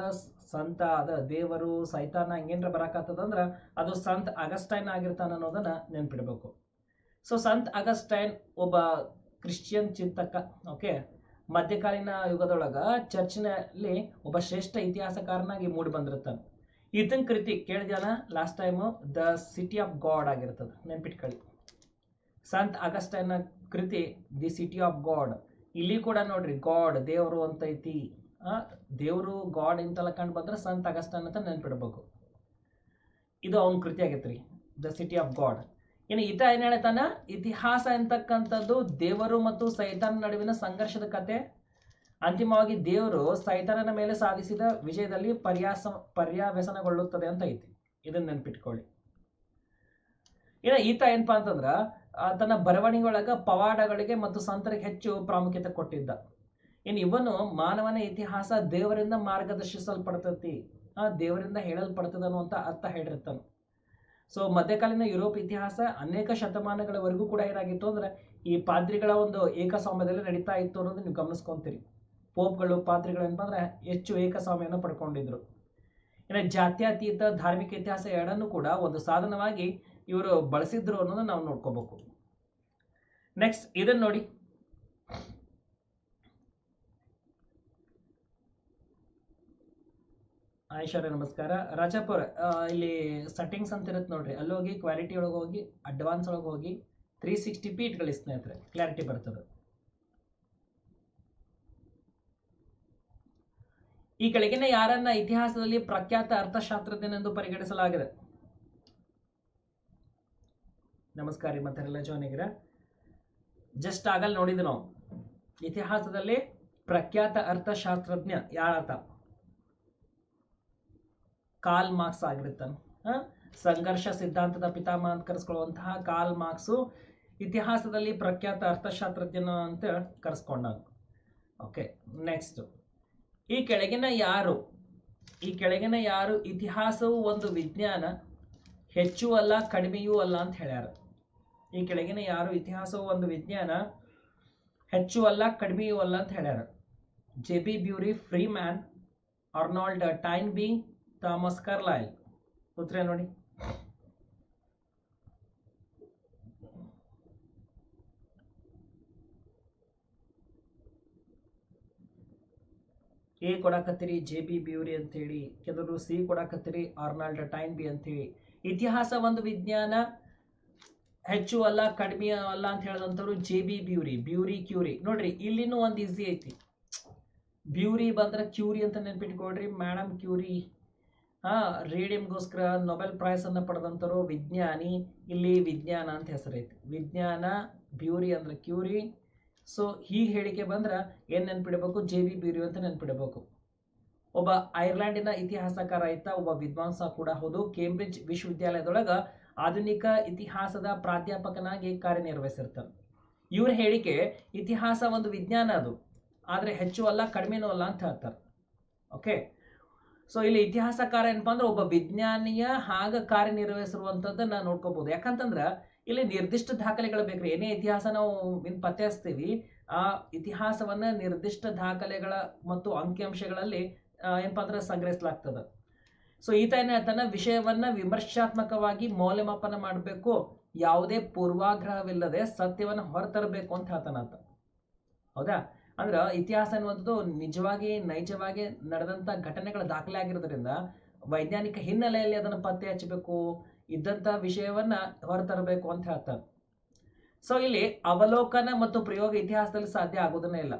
ಸಂತ, ಅದ ದೇವರು, ಸೈತಾನ ಹಂಗೇನ್ರ ಅಂದ್ರೆ, ಅದು ಸಂತ್ ಅಗಸ್ಟೈನ್ ಆಗಿರ್ತಾನ ಅನ್ನೋದನ್ನ ನೆನ್ಪಿಡ್ಬೇಕು. ಸೊ ಸಂತ್ ಅಗಸ್ಟೈನ್ ಒಬ್ಬ ಕ್ರಿಶ್ಚಿಯನ್ ಚಿಂತಕ ಓಕೆ ಮಧ್ಯಕಾಲೀನ ಯುಗದೊಳಗ ಚರ್ಚಿನಲ್ಲಿ ಒಬ್ಬ ಶ್ರೇಷ್ಠ ಇತಿಹಾಸಕಾರನಾಗಿ ಮೂಡಿ ಬಂದಿರ್ತಾನೆ ಈತನ ಕೃತಿ ಕೇಳಿದ್ಯಾನ last time the city of God ಆಗಿರ್ತದೆ, ನೆನ್ಪಿಟ್ಕೊಳ್ಳಿ. ಸಂತ್ ಅಗಸ್ಟೈನ ಕೃತಿ ದಿ ಸಿಟಿ ಆಫ್ ಗಾಡ್ ಇಲ್ಲಿ ಕೂಡ ನೋಡ್ರಿ ಗಾಡ್ ದೇವರು ಅಂತ ಐತಿ. ದೇವರು ಗಾಡ್ ಇಂತೆಲ್ಲ ಕಂಡು ಬಂದ್ರೆ ಸಂತ್ ಅಗಸ್ಟೈನ್ ಅಂತ ನೆನ್ಪಿಡ್ಬೇಕು. ಇದು ಅವನ ಕೃತಿ ಆಗೈತ್ರಿ ದ ಸಿಟಿ ಆಫ್ ಗಾಡ್ ಇನ್ನು ಈತ ಏನ್ ಹೇಳ್ತಾನ? ಇತಿಹಾಸ ಎಂತಕ್ಕಂಥದ್ದು, ದೇವರು ಮತ್ತು ಸೈತಾನ ನಡುವಿನ ಸಂಘರ್ಷದ ಕತೆ. ಅಂತಿಮವಾಗಿ ದೇವರು ಸೈತಾನನ ಮೇಲೆ ಸಾಧಿಸಿದ ವಿಜಯದಲ್ಲಿ ಪರ್ಯಾಸ ಪರ್ಯಾವ್ಯಸನಗೊಳ್ಳುತ್ತದೆ ಅಂತ ಐತಿ. ಇದನ್ನ ನೆನ್ಪಿಟ್ಕೊಳ್ಳಿ. ಇನ್ನು ಈತ ಏನಪ್ಪಾ ಅಂತಂದ್ರ ತನ್ನ ಬರವಣಿಗೆಯೊಳಗ ಪವಾಡಗಳಿಗೆ ಮತ್ತು ಸಂತರಿಗೆ ಹೆಚ್ಚು ಪ್ರಾಮುಖ್ಯತೆ ಕೊಟ್ಟಿದ್ದ. ಇನ್ನು ಇವನು ಮಾನವನ ಇತಿಹಾಸ ದೇವರಿಂದ ಮಾರ್ಗದರ್ಶಿಸಲ್ಪಡ್ತತಿ, ಆ ದೇವರಿಂದ ಹೇಳಲ್ಪಡ್ತದ ಅನ್ನುವಂತ ಅರ್ಥ ಹೇಳಿರ್ತಾನೆ. ಸೊ ಮಧ್ಯಕಾಲೀನ ಯುರೋಪ್ ಇತಿಹಾಸ ಅನೇಕ ಶತಮಾನಗಳವರೆಗೂ ಕೂಡ ಏನಾಗಿತ್ತು ಅಂದ್ರೆ, ಈ ಪಾದ್ರಿಗಳ ಒಂದು ಏಕಸ್ವಾಮ್ಯದಲ್ಲಿ ನಡೀತಾ ಇತ್ತು ಅನ್ನೋದು ನೀವು ಗಮನಿಸ್ಕೊಂತೀರಿ. ಪೋಪ್ಗಳು ಏನಪ್ಪ ಅಂದ್ರೆ ಹೆಚ್ಚು ಏಕಸ್ವಾಮ್ಯವನ್ನು ಪಡ್ಕೊಂಡಿದ್ರು. ಇನ್ನು ಜಾತ್ಯತೀತ ಧಾರ್ಮಿಕ ಇತಿಹಾಸ ಎರಡನ್ನು ಕೂಡ ಒಂದು ಸಾಧನವಾಗಿ ಇವರು ಬಳಸಿದ್ರು ಅನ್ನೋದನ್ನ ನಾವು ನೋಡ್ಕೋಬೇಕು. ನೆಕ್ಸ್ಟ್ ಇದನ್ನ ನೋಡಿ. ಐಶ್ವರ್ಯ ನಮಸ್ಕಾರ. ರಾಜಾಪುರ ಇಲ್ಲಿ ಸೆಟ್ಟಿಂಗ್ಸ್ ಅಂತ ಇರುತ್ತೆ ನೋಡ್ರಿ. ಅಲ್ಲಿ ಹೋಗಿ ಕ್ವಾಲಿಟಿ ಒಳಗೆ ಹೋಗಿ ಅಡ್ವಾನ್ಸ್ ಒಳಗೆ ಹೋಗಿ ತ್ರೀ ಸಿಕ್ಸ್ಟಿ ಪಿ ಇಟ್ಕೊಳ್ಳಿ ಸ್ನೇಹಿತರೆ ಕ್ಲಾರಿಟಿ ಬರ್ತದೆ. ಈ ಕೆಳಗಿನ ಯಾರನ್ನ ಇತಿಹಾಸದಲ್ಲಿ ಪ್ರಖ್ಯಾತ ಅರ್ಥಶಾಸ್ತ್ರಜ್ಞನೆಂದು ಪರಿಗಣಿಸಲಾಗಿದೆ. ನಮಸ್ಕಾರ ರೀ ಮತ್ತೆ ಜೋನಿಗಿರ. ಜಸ್ಟ್ ಆಗಲ್ಲಿ ನೋಡಿದ್ವಿ ನಾವು. ಇತಿಹಾಸದಲ್ಲಿ ಪ್ರಖ್ಯಾತ ಅರ್ಥಶಾಸ್ತ್ರಜ್ಞ ಯಾರಾತ ಕಾಲ್ ಮಾರ್ಕ್ಸ್ ಆಗಿರುತ್ತಾನೆ? ಸಂಘರ್ಷ ಸಿದ್ಧಾಂತದ ಪಿತಾಮಹ ಅಂತ ಕರೆಸ್ಕೊಳ್ಳುವಂತಹ ಕಾಲ್ ಮಾರ್ಕ್ಸು ಇತಿಹಾಸದಲ್ಲಿ ಪ್ರಖ್ಯಾತ ಅರ್ಥಶಾಸ್ತ್ರಜ್ಞನು ಅಂತ ಕರೆಸ್ಕೊಂಡ ಓಕೆ ನೆಕ್ಸ್ಟ್ ಈ ಕೆಳಗಿನ ಯಾರು? ಈ ಕೆಳಗಿನ ಯಾರು? ಇತಿಹಾಸವು ಒಂದು ವಿಜ್ಞಾನ, ಹೆಚ್ಚು ಅಲ್ಲ, ಕಡಿಮೆಯೂ ಅಲ್ಲ ಅಂತ ಹೇಳ್ಯಾರ. ಈ ಕೆಳಗಿನ ಯಾರು? ಇತಿಹಾಸವು ಒಂದು ವಿಜ್ಞಾನ, ಹೆಚ್ಚು ಅಲ್ಲ, ಕಡಿಮೆಯೂ ಅಲ್ಲ ಅಂತ ಹೇಳ್ಯಾರ. J B Bury Freeman Arnold Toynbee Thomas Carlyle ಉತ್ತರ ನೋಡಿ. ಎ ಕೊಡಾಕತ್ತೀರಿ ಜೆ ಬಿ ಬ್ಯೂರಿ ಅಂತೇಳಿ. ಕೆಲವರು ಸಿ ಕೊಡಾಕತ್ತೀರಿ ಆರ್ನಾಲ್ಡ್ ಟೈನ್ ಬಿ ಅಂತೇಳಿ. ಇತಿಹಾಸ ಒಂದು ವಿಜ್ಞಾನ ಹೆಚ್ಚು ಅಲ್ಲ, ಕಡಿಮೆ ಅಲ್ಲ ಅಂತ ಹೇಳಿದಂಥವ್ರು J B Bury Bury Curie ನೋಡ್ರಿ, ಇಲ್ಲಿನೂ ಒಂದು ಈಸಿ ಐತಿ. ಬ್ಯೂರಿ ಬಂದ್ರೆ ಕ್ಯೂರಿ ಅಂತ ನೆನ್ಪಿಟ್ಕೊಳ್ರಿ ಮೇಡಮ್ ಕ್ಯೂರಿ ಹಾ ರೇಡಿಯಂಗೋಸ್ಕರ ನೊಬೆಲ್ ಪ್ರೈಸ್ ಅನ್ನ ಪಡೆದಂತರು ವಿಜ್ಞಾನಿ. ಇಲ್ಲಿ ವಿಜ್ಞಾನ ಅಂತ ಹೆಸರೈತಿ ವಿಜ್ಞಾನ, ಬ್ಯೂರಿ ಅಂದ್ರೆ ಕ್ಯೂರಿ. ಸೊ ಈ ಹೇಳಿಕೆ ಬಂದ್ರೆ ಏನ್ ನೆನ್ಪಿಡಬೇಕು? ಜೆ ಬಿ ಬ್ಯೂರಿ ಅಂತ ನೆನ್ಪಿಡಬೇಕು. ಒಬ್ಬ ಐರ್ಲೆಂಡಿನ ಇತಿಹಾಸಕಾರ ಆಯ್ತ ಒಬ್ಬ ವಿದ್ವಾಂಸ ಕೂಡ ಹೌದು. ಕೇಂಬ್ರಿಡ್ಜ್ ವಿಶ್ವವಿದ್ಯಾಲಯದೊಳಗ ಆಧುನಿಕ ಇತಿಹಾಸದ ಪ್ರಾಧ್ಯಾಪಕನಾಗಿ ಕಾರ್ಯನಿರ್ವಹಿಸಿರ್ತಾರೆ ಇವ್ರ ಹೇಳಿಕೆ, ಇತಿಹಾಸ ಒಂದು ವಿಜ್ಞಾನ ಅದು. ಆದ್ರೆ ಹೆಚ್ಚು ಅಲ್ಲ, ಕಡಿಮೆನೂ ಅಲ್ಲ ಅಂತ ಹೇಳ್ತಾರೆ. ಓಕೆ ಸೊ ಇಲ್ಲಿ ಇತಿಹಾಸಕಾರ ಏನಪ್ಪಾ ಅಂದ್ರೆ ಒಬ್ಬ ವಿಜ್ಞಾನಿಯ ಹಾಗ ಕಾರ್ಯನಿರ್ವಹಿಸಿರುವಂತದ್ದನ್ನ ನೋಡ್ಕೋಬಹುದು ಯಾಕಂತಂದ್ರ ಇಲ್ಲಿ ನಿರ್ದಿಷ್ಟ ದಾಖಲೆಗಳು ಬೇಕ್ರಿ ಏನೇ ಇತಿಹಾಸ ನಾವು ಇನ್ ಪತ್ತೆ ಹಚ್ತೀವಿ ಆ ಇತಿಹಾಸವನ್ನ ನಿರ್ದಿಷ್ಟ ದಾಖಲೆಗಳ ಮತ್ತು ಅಂಕಿಅಂಶಗಳಲ್ಲಿ ಏನಪ್ಪಾ ಅಂದ್ರೆ ಸಂಗ್ರಹಿಸಲಾಗ್ತದ. ಸೊ ಈತ ಏನ್ ಹೇಳ್ತಾನ, ವಿಷಯವನ್ನ ವಿಮರ್ಶಾತ್ಮಕವಾಗಿ ಮೌಲ್ಯಮಾಪನ ಮಾಡಬೇಕು. ಯಾವುದೇ ಪೂರ್ವಾಗ್ರಹವಿಲ್ಲದೆ ಸತ್ಯವನ್ನ ಹೊರತರಬೇಕು ಅಂತ ಹೇಳ್ತಾನಂತ ಹೌದಾ? ಅಂದ್ರ ಇತಿಹಾಸ ಅನ್ನುವಂಥದ್ದು ನಿಜವಾಗಿ ನೈಜವಾಗಿ ನಡೆದಂತ ಘಟನೆಗಳ ದಾಖಲೆ ಆಗಿರೋದ್ರಿಂದ ವೈಜ್ಞಾನಿಕ ಹಿನ್ನೆಲೆಯಲ್ಲಿ ಅದನ್ನು ಪತ್ತೆ ಹಚ್ಚಬೇಕು, ಇದ್ದಂತ ವಿಷಯವನ್ನ ಹೊರತರಬೇಕು ಅಂತ ಹೇಳ್ತಾರೆ. ಸೊ ಇಲ್ಲಿ ಅವಲೋಕನ ಮತ್ತು ಪ್ರಯೋಗ ಇತಿಹಾಸದಲ್ಲಿ ಸಾಧ್ಯ ಆಗೋದನ್ನೇ ಇಲ್ಲ.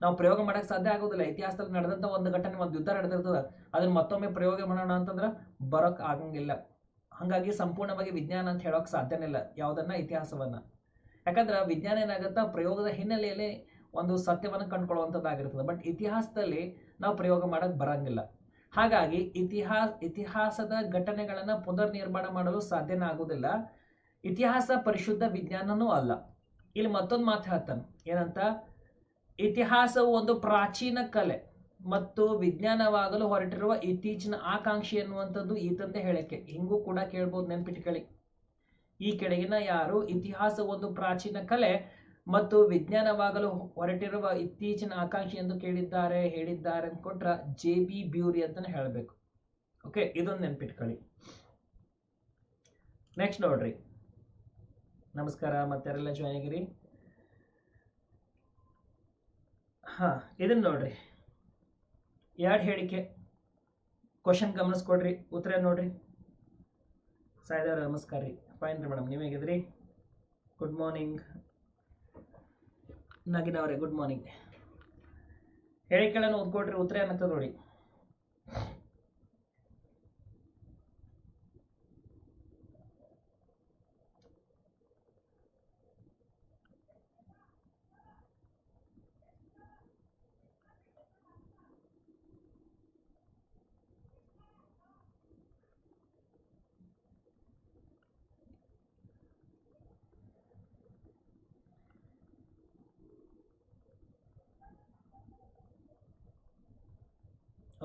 ನಾವು ಪ್ರಯೋಗ ಮಾಡಕ್ ಸಾಧ್ಯ ಆಗೋದಿಲ್ಲ ಇತಿಹಾಸದಲ್ಲಿ ನಡೆದಂತ ಒಂದು ಘಟನೆ, ಒಂದು ಯುದ್ಧ ನಡೆದಿರ್ತದ, ಅದನ್ನ ಮತ್ತೊಮ್ಮೆ ಪ್ರಯೋಗ ಮಾಡೋಣ ಅಂತಂದ್ರ ಬರೋಕ್ ಆಗಂಗಿಲ್ಲ. ಹಂಗಾಗಿ ಸಂಪೂರ್ಣವಾಗಿ ವಿಜ್ಞಾನ ಅಂತ ಹೇಳೋಕ್ ಸಾಧ್ಯನೇ ಇಲ್ಲ ಯಾವುದನ್ನ ಇತಿಹಾಸವನ್ನ. ಯಾಕಂದ್ರ ವಿಜ್ಞಾನ ಏನಾಗುತ್ತಾ, ಪ್ರಯೋಗದ ಹಿನ್ನೆಲೆಯಲ್ಲಿ ಒಂದು ಸತ್ಯವನ್ನು ಕಂಡುಕೊಳ್ಳುವಂಥದ್ದಾಗಿರ್ತದೆ ಬಟ್ ಇತಿಹಾಸದಲ್ಲಿ ನಾವು ಪ್ರಯೋಗ ಮಾಡಕ್ ಬರಂಗಿಲ್ಲ. ಹಾಗಾಗಿ ಇತಿಹಾಸ, ಇತಿಹಾಸದ ಘಟನೆಗಳನ್ನು ಪುನರ್ ನಿರ್ಮಾಣ ಮಾಡಲು ಸಾಧ್ಯನ ಆಗುವುದಿಲ್ಲ. ಇತಿಹಾಸ ಪರಿಶುದ್ಧ ವಿಜ್ಞಾನನೂ ಅಲ್ಲ. ಇಲ್ಲಿ ಮತ್ತೊಂದು ಮಾತು ಹೇಳ್ತಾನೆ. ಏನಂತ? ಇತಿಹಾಸವು ಒಂದು ಪ್ರಾಚೀನ ಕಲೆ ಮತ್ತು ವಿಜ್ಞಾನವಾಗಲು ಹೊರಟಿರುವ ಇತ್ತೀಚಿನ ಆಕಾಂಕ್ಷಿ ಎನ್ನುವಂಥದ್ದು ಈತಂತೆ ಹೇಳಕ್ಕೆ ಹಿಂಗೂ ಕೂಡ ಕೇಳ್ಬೋದು ನೆನ್ಪಿಟ್ಕೊಳ್ಳಿ. ಈ ಕೆಳಗಿನ ಯಾರು? ಇತಿಹಾಸ ಒಂದು ಪ್ರಾಚೀನ ಕಲೆ ಮತ್ತು ವಿಜ್ಞಾನವಾಗಲು ಹೊರಟಿರುವ ಇತ್ತೀಚಿನ ಆಕಾಂಕ್ಷಿ ಎಂದು ಕೇಳಿದ್ದಾರೆ, ಹೇಳಿದ್ದಾರೆ ಅಂತ ಕೊಟ್ರ ಜೆ ಬಿ ಬ್ಯೂರಿ ಅಂತಾನೆ ಹೇಳಬೇಕು. ಓಕೆ ಇದೊಂದು ನೆನ್ಪಿಟ್ಕೊಳ್ಳಿ. ನೆಕ್ಸ್ಟ್ ನೋಡ್ರಿ. ನಮಸ್ಕಾರ, ಮತ್ತಾರೆಲ್ಲ ಜಾಯ್ನ್ ಆಗಿರಿ? ಹಾ ಇದನ್ನ ನೋಡ್ರಿ. ಎರಡು ಹೇಳಿಕೆ. ಕ್ವಶನ್ ಗಮನಿಸ್ಕೊಡ್ರಿ, ಉತ್ತರ ನೋಡ್ರಿ. ಸಾಯ್ದವ್ರ ನಮಸ್ಕಾರ ರೀ. ಫೈನ್ ರೀ ಮೇಡಮ್ ನೀವು ಹೇಗಿದ್ರಿ? ಗುಡ್ ಮಾರ್ನಿಂಗ್ ನಗಿನವ್ರೆ ಗುಡ್ ಮಾರ್ನಿಂಗ್ ಹೇಳಿಕೆಗಳನ್ನು ಓದ್ಕೊಡ್ರಿ ಉತ್ತರ ಏನಂತ ನೋಡಿ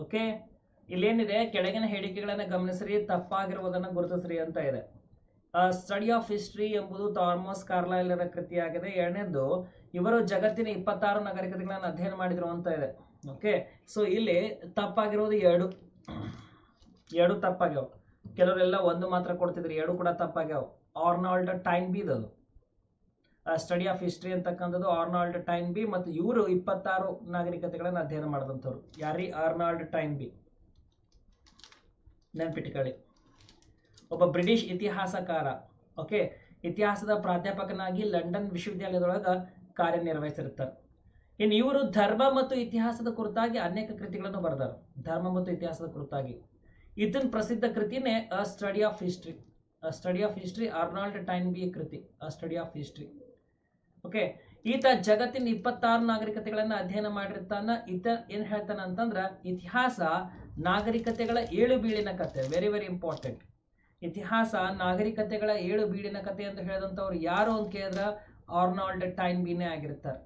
ಓಕೆ ಇಲ್ಲೇನಿದೆ? ಕೆಳಗಿನ ಹೇಳಿಕೆಗಳನ್ನು ಗಮನಿಸ್ರಿ, ತಪ್ಪಾಗಿರುವುದನ್ನು ಗುರುತಿಸ್ರಿ ಅಂತ ಇದೆ. ಸ್ಟಡಿ ಆಫ್ ಹಿಸ್ಟ್ರಿ ಎಂಬುದು ಥಾಮಸ್ ಕಾರ್ಲೈಲರ ಕೃತಿಯಾಗಿದೆ. ಎರಡನೇದು ಇವರು ಜಗತ್ತಿನ ಇಪ್ಪತ್ತಾರು ನಾಗರಿಕತೆಗಳನ್ನು ಅಧ್ಯಯನ ಮಾಡಿದ್ರು ಅಂತ ಇದೆ. ಓಕೆ ಸೊ ಇಲ್ಲಿ ತಪ್ಪಾಗಿರೋದು ಎರಡು. ಎರಡು ತಪ್ಪಾಗ್ಯಾವ. ಕೆಲವರೆಲ್ಲ ಒಂದು ಮಾತ್ರ ಕೊಡ್ತಿದ್ರು, ಎರಡು ಕೂಡ ತಪ್ಪಾಗ್ಯಾವ. ಆರ್ನಾಲ್ಡ್ ಟೈಮ್ ಬಿದದು ಸ್ಟಡಿ ಆಫ್ ಹಿಸ್ಟ್ರಿ ಅಂತಕ್ಕಂಥದ್ದು ಆರ್ನಾಲ್ಡ್ ಟೈನ್ ಬಿ ಮತ್ತು ಇವರು ಇಪ್ಪತ್ತಾರು ನಾಗರಿಕತೆಗಳನ್ನು ಅಧ್ಯಯನ ಮಾಡಿದಂಥವ್ರು. ಯಾರಿ ಆರ್ನಾಲ್ಡ್ ಟೈನ್ ಬಿ. ನೆನ್ಪಿಟ್ಕೊಳ್ಳಿ ಒಬ್ಬ ಬ್ರಿಟಿಷ್ ಇತಿಹಾಸಕಾರ, ಓಕೆ? ಇತಿಹಾಸದ ಪ್ರಾಧ್ಯಾಪಕನಾಗಿ ಲಂಡನ್ ವಿಶ್ವವಿದ್ಯಾಲಯದೊಳಗೆ ಕಾರ್ಯನಿರ್ವಹಿಸಿರ್ತಾರೆ ಇನ್ನು ಇವರು ಧರ್ಮ ಮತ್ತು ಇತಿಹಾಸದ ಕುರಿತಾಗಿ ಅನೇಕ ಕೃತಿಗಳನ್ನು ಬರೆದರು ಧರ್ಮ ಮತ್ತು ಇತಿಹಾಸದ ಕುರಿತಾಗಿ. ಇದನ್ನ ಪ್ರಸಿದ್ಧ ಕೃತಿನೇ a study of history study of history Arnold Toynbee ಕೃತಿ. A study of history okay? ಈತ ಜಗತ್ತಿನ ಇಪ್ಪತ್ತಾರು ನಾಗರಿಕತೆಗಳನ್ನ ಅಧ್ಯಯನ ಮಾಡಿರ್ತಾನ. ಈತ ಏನ್ ಹೇಳ್ತಾನ ಅಂತಂದ್ರ ಇತಿಹಾಸ ನಾಗರಿಕತೆಗಳ ಏಳು ಬೀಳಿನ ಕತೆ ವೆರಿ ವೆರಿ ಇಂಪಾರ್ಟೆಂಟ್ ಇತಿಹಾಸ ನಾಗರಿಕತೆಗಳ ಏಳು ಬೀಳಿನ ಕತೆ ಅಂತ ಹೇಳಿದಂಥವ್ರು ಯಾರು ಅಂತ ಕೇಳಿದ್ರ? ಆರ್ನಾಲ್ಡ್ ಟೈನ್ ಬಿನೇ ಆಗಿರ್ತಾರೆ.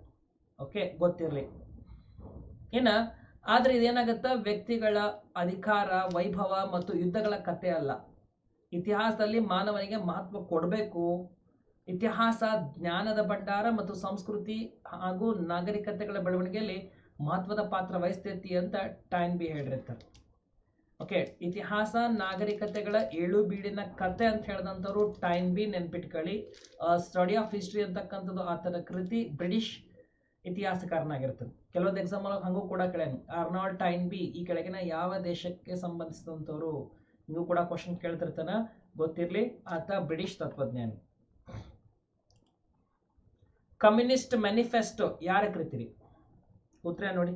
ಓಕೆ? ಗೊತ್ತಿರಲಿ. ಇನ್ನ ಆದ್ರೆ ಇದೇನಾಗತ್ತ? ವ್ಯಕ್ತಿಗಳ ಅಧಿಕಾರ, ವೈಭವ ಮತ್ತು ಯುದ್ಧಗಳ ಕತೆ ಅಲ್ಲ. ಇತಿಹಾಸದಲ್ಲಿ ಮಾನವನಿಗೆ ಮಹತ್ವ ಕೊಡಬೇಕು. ಇತಿಹಾಸ, ಜ್ಞಾನದ ಭಂಡಾರ ಮತ್ತು ಸಂಸ್ಕೃತಿ ಹಾಗೂ ನಾಗರಿಕತೆಗಳ ಬೆಳವಣಿಗೆಯಲ್ಲಿ ಮಹತ್ವದ ಪಾತ್ರ ವಹಿಸ್ತೈತಿ ಅಂತ ಟೈನ್ ಬಿ ಹೇಳಿರ್ತಾರೆ. ಓಕೆ ಇತಿಹಾಸ, ನಾಗರಿಕತೆಗಳ ಏಳು ಬೀಡಿನ ಕತೆ ಅಂತ ಹೇಳಿದಂಥವ್ರು ಟೈನ್ ಬಿ ನೆನ್ಪಿಟ್ಕೊಳ್ಳಿ ಸ್ಟಡಿ ಆಫ್ ಹಿಸ್ಟ್ರಿ ಅಂತಕ್ಕಂಥದ್ದು ಆತನ ಕೃತಿ ಬ್ರಿಟಿಷ್ ಇತಿಹಾಸಕಾರನಾಗಿರ್ತದೆ ಕೆಲವೊಂದು ಎಕ್ಸಾಂಪಲ್ ಹಂಗೂ ಕೂಡ ಕೇಳೇನು. ಆರ್ನಾಲ್ಡ್ ಟೈನ್ ಬಿ ಈ ಕೆಳಗಿನ ಯಾವ ದೇಶಕ್ಕೆ ಸಂಬಂಧಿಸಿದಂಥವ್ರು ಹಿಂಗೂ ಕೂಡ ಕ್ವಶನ್ ಕೇಳ್ತಿರ್ತಾನ. ಗೊತ್ತಿರಲಿ, ಆತ ಬ್ರಿಟಿಷ್ ತತ್ವಜ್ಞಾನಿ. ಕಮ್ಯುನಿಸ್ಟ್ ಮ್ಯಾನಿಫೆಸ್ಟೋ, ಯಾರ ಕರಿತೀರಿ? ಉತ್ತರ ನೋಡಿ.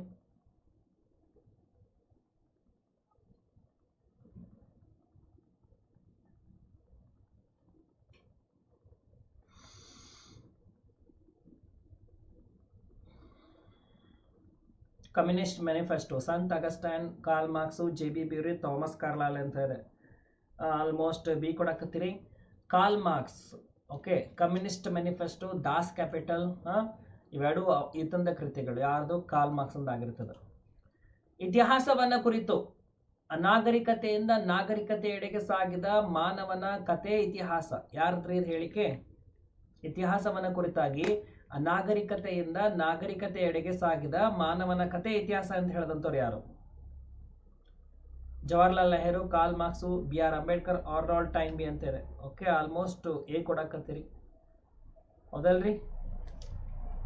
Communist manifesto, ಸಂತ್ Augustine, Karl Marx, J B Bury, Thomas Carlyle ಅಂತ ಇದೆ almost B ಕೊಡಕತ್ತೀರಿ. Karl Marx okay communist manifesto Das Kapital ಇವೆರಡು ಈತಂದ ಕೃತಿಗಳು, ಯಾರ್ದು? ಕಾಲ್ ಮಾರ್ಕ್ಸ್ ಆಗಿರ್ತದೆ. ಇತಿಹಾಸವನ್ನ ಕುರಿತು, ಅನಾಗರಿಕತೆಯಿಂದ ನಾಗರಿಕತೆಯೆಡೆಗೆ ಸಾಗಿದ ಮಾನವನ ಕತೆ ಇತಿಹಾಸ. ಯಾರ ಇದು ಹೇಳಿಕೆ? ಇತಿಹಾಸವನ್ನ ಕುರಿತಾಗಿ, ಅನಾಗರಿಕತೆಯಿಂದ ನಾಗರಿಕತೆಯೆಡೆಗೆ ಸಾಗಿದ ಮಾನವನ ಕತೆ ಇತಿಹಾಸ ಅಂತ ಹೇಳಿದಂಥವ್ರು ಯಾರು? Jawaharlal Nehru Karl Marx, B R Ambedkar, Arnold Toynbee ಅಂತಾರೆ ಓಕೆ, ಆಲ್ಮೋಸ್ಟ್ ಎ ಕೊಡಕತ್ತೀರಿ ಹೌದಲ್ರಿ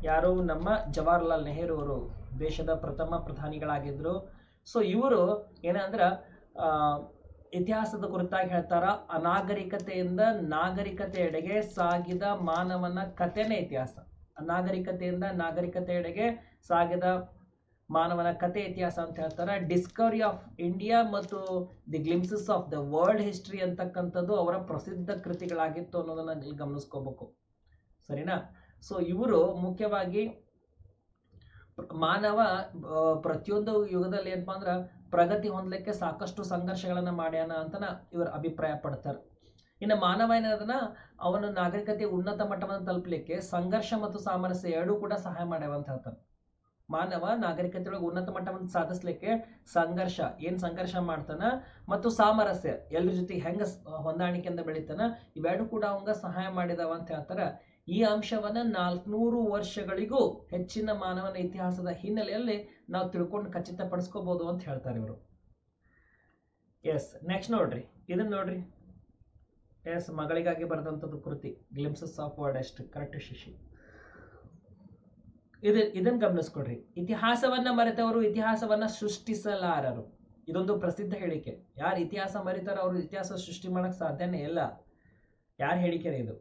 ಯಾರು ನಮ್ಮ ಜವಾಹರ್ಲಾಲ್ ನೆಹರು ಅವರು ದೇಶದ ಪ್ರಥಮ ಪ್ರಧಾನಿಗಳಾಗಿದ್ರು. ಸೊ ಇವರು ಏನಂದ್ರೆ ಇತಿಹಾಸದ ಕುರಿತಾಗಿ ಹೇಳ್ತಾರ, ಅನಾಗರಿಕತೆಯಿಂದ ನಾಗರಿಕತೆಯೆಡೆಗೆ ಸಾಗಿದ ಮಾನವನ ಕಥೆನೇ ಇತಿಹಾಸ. ಅನಾಗರಿಕತೆಯಿಂದ ನಾಗರಿಕತೆಯೆಡೆಗೆ ಸಾಗಿದ ಮಾನವನ ಕತೆ ಇತಿಹಾಸ ಅಂತ ಹೇಳ್ತಾರೆ. ಡಿಸ್ಕವರಿ ಆಫ್ ಇಂಡಿಯಾ ಮತ್ತು the Glimpses of the world history ಅಂತಕ್ಕಂಥದ್ದು ಅವರ ಪ್ರಸಿದ್ಧ ಕೃತಿಗಳಾಗಿತ್ತು ಅನ್ನೋದನ್ನ ಇಲ್ಲಿ ಗಮನಿಸ್ಕೋಬೇಕು. ಸರಿನಾ? ಸೊ ಇವರು ಮುಖ್ಯವಾಗಿ ಮಾನವ ಪ್ರತಿಯೊಂದು ಯುಗದಲ್ಲಿ ಏನಪ್ಪಾ ಅಂದ್ರ ಪ್ರಗತಿ ಹೊಂದಲಿಕ್ಕೆ ಸಾಕಷ್ಟು ಸಂಘರ್ಷಗಳನ್ನ ಮಾಡ್ಯಾನ ಅಂತನ ಇವರು ಅಭಿಪ್ರಾಯ ಪಡ್ತಾರೆ. ಇನ್ನು ಮಾನವ ಏನದನ್ನ ಅವನ ನಾಗರಿಕತೆ ಉನ್ನತ ಮಟ್ಟವನ್ನು ತಲುಪಲಿಕ್ಕೆ ಸಂಘರ್ಷ ಮತ್ತು ಸಾಮರಸ್ಯ ಎರಡೂ ಕೂಡ ಸಹಾಯ ಮಾಡ್ಯಾವ ಅಂತ ಹೇಳ್ತಾರೆ. ಮಾನವ ನಾಗರಿಕತೆಯೊಳಗೆ ಉನ್ನತ ಮಟ್ಟವನ್ನು ಸಾಧಿಸ್ಲಿಕ್ಕೆ ಸಂಘರ್ಷ. ಏನ್ ಸಂಘರ್ಷ ಮಾಡ್ತಾನ? ಮತ್ತು ಸಾಮರಸ್ಯ. ಎಲ್ಲರ ಜೊತೆ ಹೆಂಗ ಹೊಂದಾಣಿಕೆಯಿಂದ ಬೆಳಿತಾನ? ಇವೆರಡು ಕೂಡ ಅವಂಗ ಸಹಾಯ ಮಾಡಿದಾವ ಅಂತ ಹೇಳ್ತಾರ. ಈ ಅಂಶವನ್ನ ನಾಲ್ಕುನೂರು ವರ್ಷಗಳಿಗೂ ಹೆಚ್ಚಿನ ಮಾನವನ ಇತಿಹಾಸದ ಹಿನ್ನೆಲೆಯಲ್ಲಿ ನಾವು ತಿಳ್ಕೊಂಡು ಖಚಿತಪಡಿಸ್ಕೋಬಹುದು ಅಂತ ಹೇಳ್ತಾರೆ ಇವರು. ಎಸ್, ನೆಕ್ಸ್ಟ್ ನೋಡ್ರಿ. ಇದನ್ನ ನೋಡ್ರಿ. ಎಸ್, ಮಗಳಿಗಾಗಿ ಬರೆದಂಥದ್ದು ಕೃತಿ. ಗ್ಲಿಮ್ಸಸ್ ಆಫ್ ವರ್ಡ್ ಅಷ್ಟು ಕರೆಕ್ಟ್ ಶಿಶಿ. ಇದು ಇದನ್ನು ಗಮನಿಸ್ಕೊಡ್ರಿ ಇತಿಹಾಸವನ್ನ ಮರೆತವರು ಇತಿಹಾಸವನ್ನ ಸೃಷ್ಟಿಸಲಾರರು. ಇದೊಂದು ಪ್ರಸಿದ್ಧ ಹೇಳಿಕೆ. ಯಾರು ಇತಿಹಾಸ ಮರಿತಾರೋ ಅವರು ಇತಿಹಾಸ ಸೃಷ್ಟಿ ಮಾಡಕ್ ಸಾಧ್ಯನೇ ಇಲ್ಲ. ಯಾರು ಹೇಳಿಕೆ ಇದು?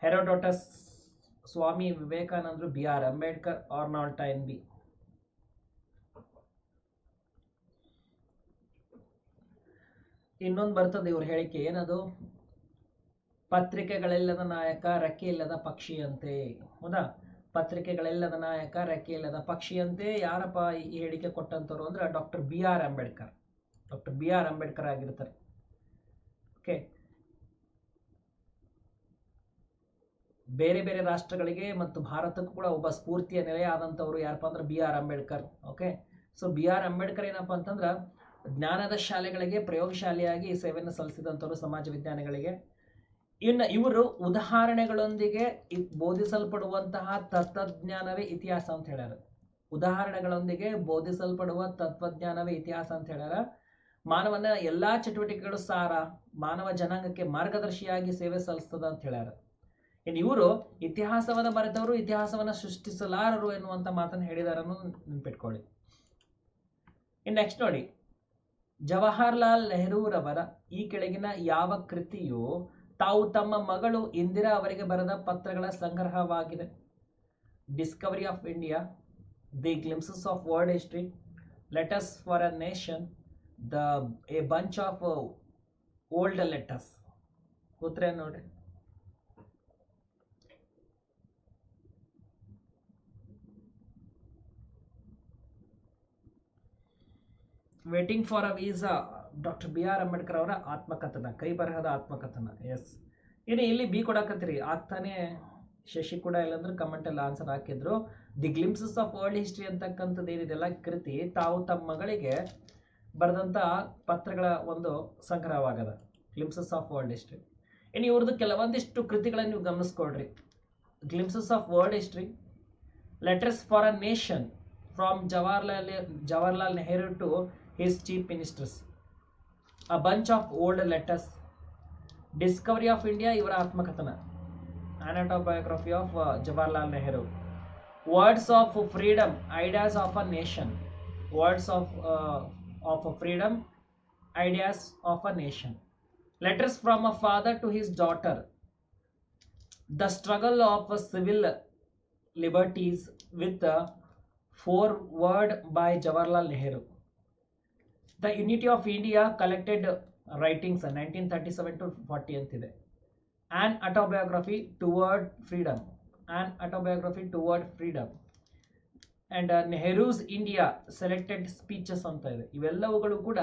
ಹೆರೋಡೋಟಸ್ ಸ್ವಾಮಿ ವಿವೇಕಾನಂದರು B R Ambedkar, Arnold Toynbee. ಇನ್ನೊಂದು ಬರ್ತದೆ ಇವ್ರ ಹೇಳಿಕೆ, ಏನದು? ಪತ್ರಿಕೆಗಳಿಲ್ಲದ ನಾಯಕ, ರೆಕ್ಕೆ ಇಲ್ಲದ ಪಕ್ಷಿಯಂತೆ ಹೌದಾ? ಪತ್ರಿಕೆಗಳೆಲ್ಲದ ನಾಯಕ ರೆಕ್ಕೆ ಇಲ್ಲದ ಪಕ್ಷಿಯಂತೆ ಯಾರಪ್ಪ ಈ ಹೇಳಿಕೆ ಕೊಟ್ಟಂಥವ್ರು ಅಂದ್ರೆ doctor B R Ambedkar. Doctor B R Ambedkar ಆಗಿರ್ತಾರೆ. ಓಕೆ ಬೇರೆ ಬೇರೆ ರಾಷ್ಟ್ರಗಳಿಗೆ ಮತ್ತು ಭಾರತಕ್ಕೂ ಕೂಡ ಒಬ್ಬ ಸ್ಫೂರ್ತಿಯ ನೆಲೆ ಆದಂಥವ್ರು ಯಾರಪ್ಪ ಅಂದ್ರೆ B R Ambedkar. Okay so B R Ambedkar ಏನಪ್ಪ ಅಂತಂದ್ರೆ ಜ್ಞಾನದ ಶಾಲೆಗಳಿಗೆ ಪ್ರಯೋಗಶಾಲೆಯಾಗಿ ಸೇವೆಯನ್ನು ಸಲ್ಲಿಸಿದಂಥವ್ರು ಸಮಾಜ ವಿಜ್ಞಾನಿಗಳಿಗೆ. ಇನ್ನು ಇವರು ಉದಾಹರಣೆಗಳೊಂದಿಗೆ ಬೋಧಿಸಲ್ಪಡುವಂತಹ ತತ್ವಜ್ಞಾನವೇ ಇತಿಹಾಸ ಅಂತ ಹೇಳ್ಯಾರ. ಉದಾಹರಣೆಗಳೊಂದಿಗೆ ಬೋಧಿಸಲ್ಪಡುವ ತತ್ವಜ್ಞಾನವೇ ಇತಿಹಾಸ ಅಂತ ಹೇಳ್ಯಾರ. ಮಾನವನ ಎಲ್ಲಾ ಚಟುವಟಿಕೆಗಳು ಸಾರ, ಮಾನವ ಜನಾಂಗಕ್ಕೆ ಮಾರ್ಗದರ್ಶಿಯಾಗಿ ಸೇವೆ ಸಲ್ಲಿಸ್ತದ ಅಂತ ಹೇಳ್ಯಾರ. ಇನ್ ಇವರು ಇತಿಹಾಸವನ್ನ ಬರೆದವರು, ಇತಿಹಾಸವನ್ನ ಸೃಷ್ಟಿಸಲಾರರು ಎನ್ನುವಂತ ಮಾತನ್ನು ಹೇಳಿದಾರ ನೆನ್ಪಿಟ್ಕೊಳ್ಳಿ. ಇನ್ನು ನೆಕ್ಸ್ಟ್ ನೋಡಿ, ಜವಾಹರ್ಲಾಲ್ ನೆಹರೂರವರ ಈ ಕೆಳಗಿನ ಯಾವ ಕೃತಿಯು ತಾವು ತಮ್ಮ ಮಗಳು ಇಂದಿರಾ ಅವರಿಗೆ ಬರೆದ ಪತ್ರಗಳ ಸಂಗ್ರಹವಾಗಿದೆ. Discovery of India the Glimpses of world history letters for a nation the a bunch of old letters ಕೂತ್ರೆ ನೋಡ್ರಿ. Waiting for a visa doctor B R Ambedkar ಅವರ ಆತ್ಮಕಥನ, ಕೈ ಬರಹದ ಆತ್ಮಕಥನ. ಎಸ್ ಇನ್ನು ಇಲ್ಲಿ ಬಿ ಕೊಡಕತ್ತೀರಿ. ಆಗ್ತಾನೆ ಶಶಿ ಕೂಡ ಇಲ್ಲಾಂದ್ರೆ ಕಮೆಂಟಲ್ಲಿ ಆನ್ಸರ್ ಹಾಕಿದ್ರು. The Glimpses of world history ಅಂತಕ್ಕಂಥದ್ದು ಏನಿದೆಲ್ಲ ಕೃತಿ ತಾವು ತಮ್ಮ ಮಗಳಿಗೆ ಬರೆದಂಥ ಪತ್ರಗಳ ಒಂದು ಸಂಗ್ರಹವಾಗದ. ಗ್ಲಿಮ್ಸಸ್ ಆಫ್ ವರ್ಲ್ಡ್ ಹಿಸ್ಟ್ರಿ ಇನ್ನು ಇವ್ರದ್ದು ಕೆಲವೊಂದಿಷ್ಟು ಕೃತಿಗಳನ್ನು ನೀವು ಗಮನಿಸ್ಕೊಳ್ರಿ. Glimpses of world history letters for a nation from Jawaharlal Jawaharlal Nehru to his chief ministers a bunch of old letters Discovery of India ಇವರ ಆತ್ಮಕಥನ an autobiography of Jawaharlal Nehru words of freedom ideas of a nation words of of freedom ideas of a nation letters from a father to his daughter the struggle of civil liberties with foreword by Jawaharlal Nehru the unity of India collected writings nineteen thirty seven to forty ಅಂತಿದೆ an autobiography toward freedom an autobiography toward freedom and Nehru's India selected speeches ಅಂತ ಇದೆ. ಇವೆಲ್ಲವುಗಳು ಕೂಡ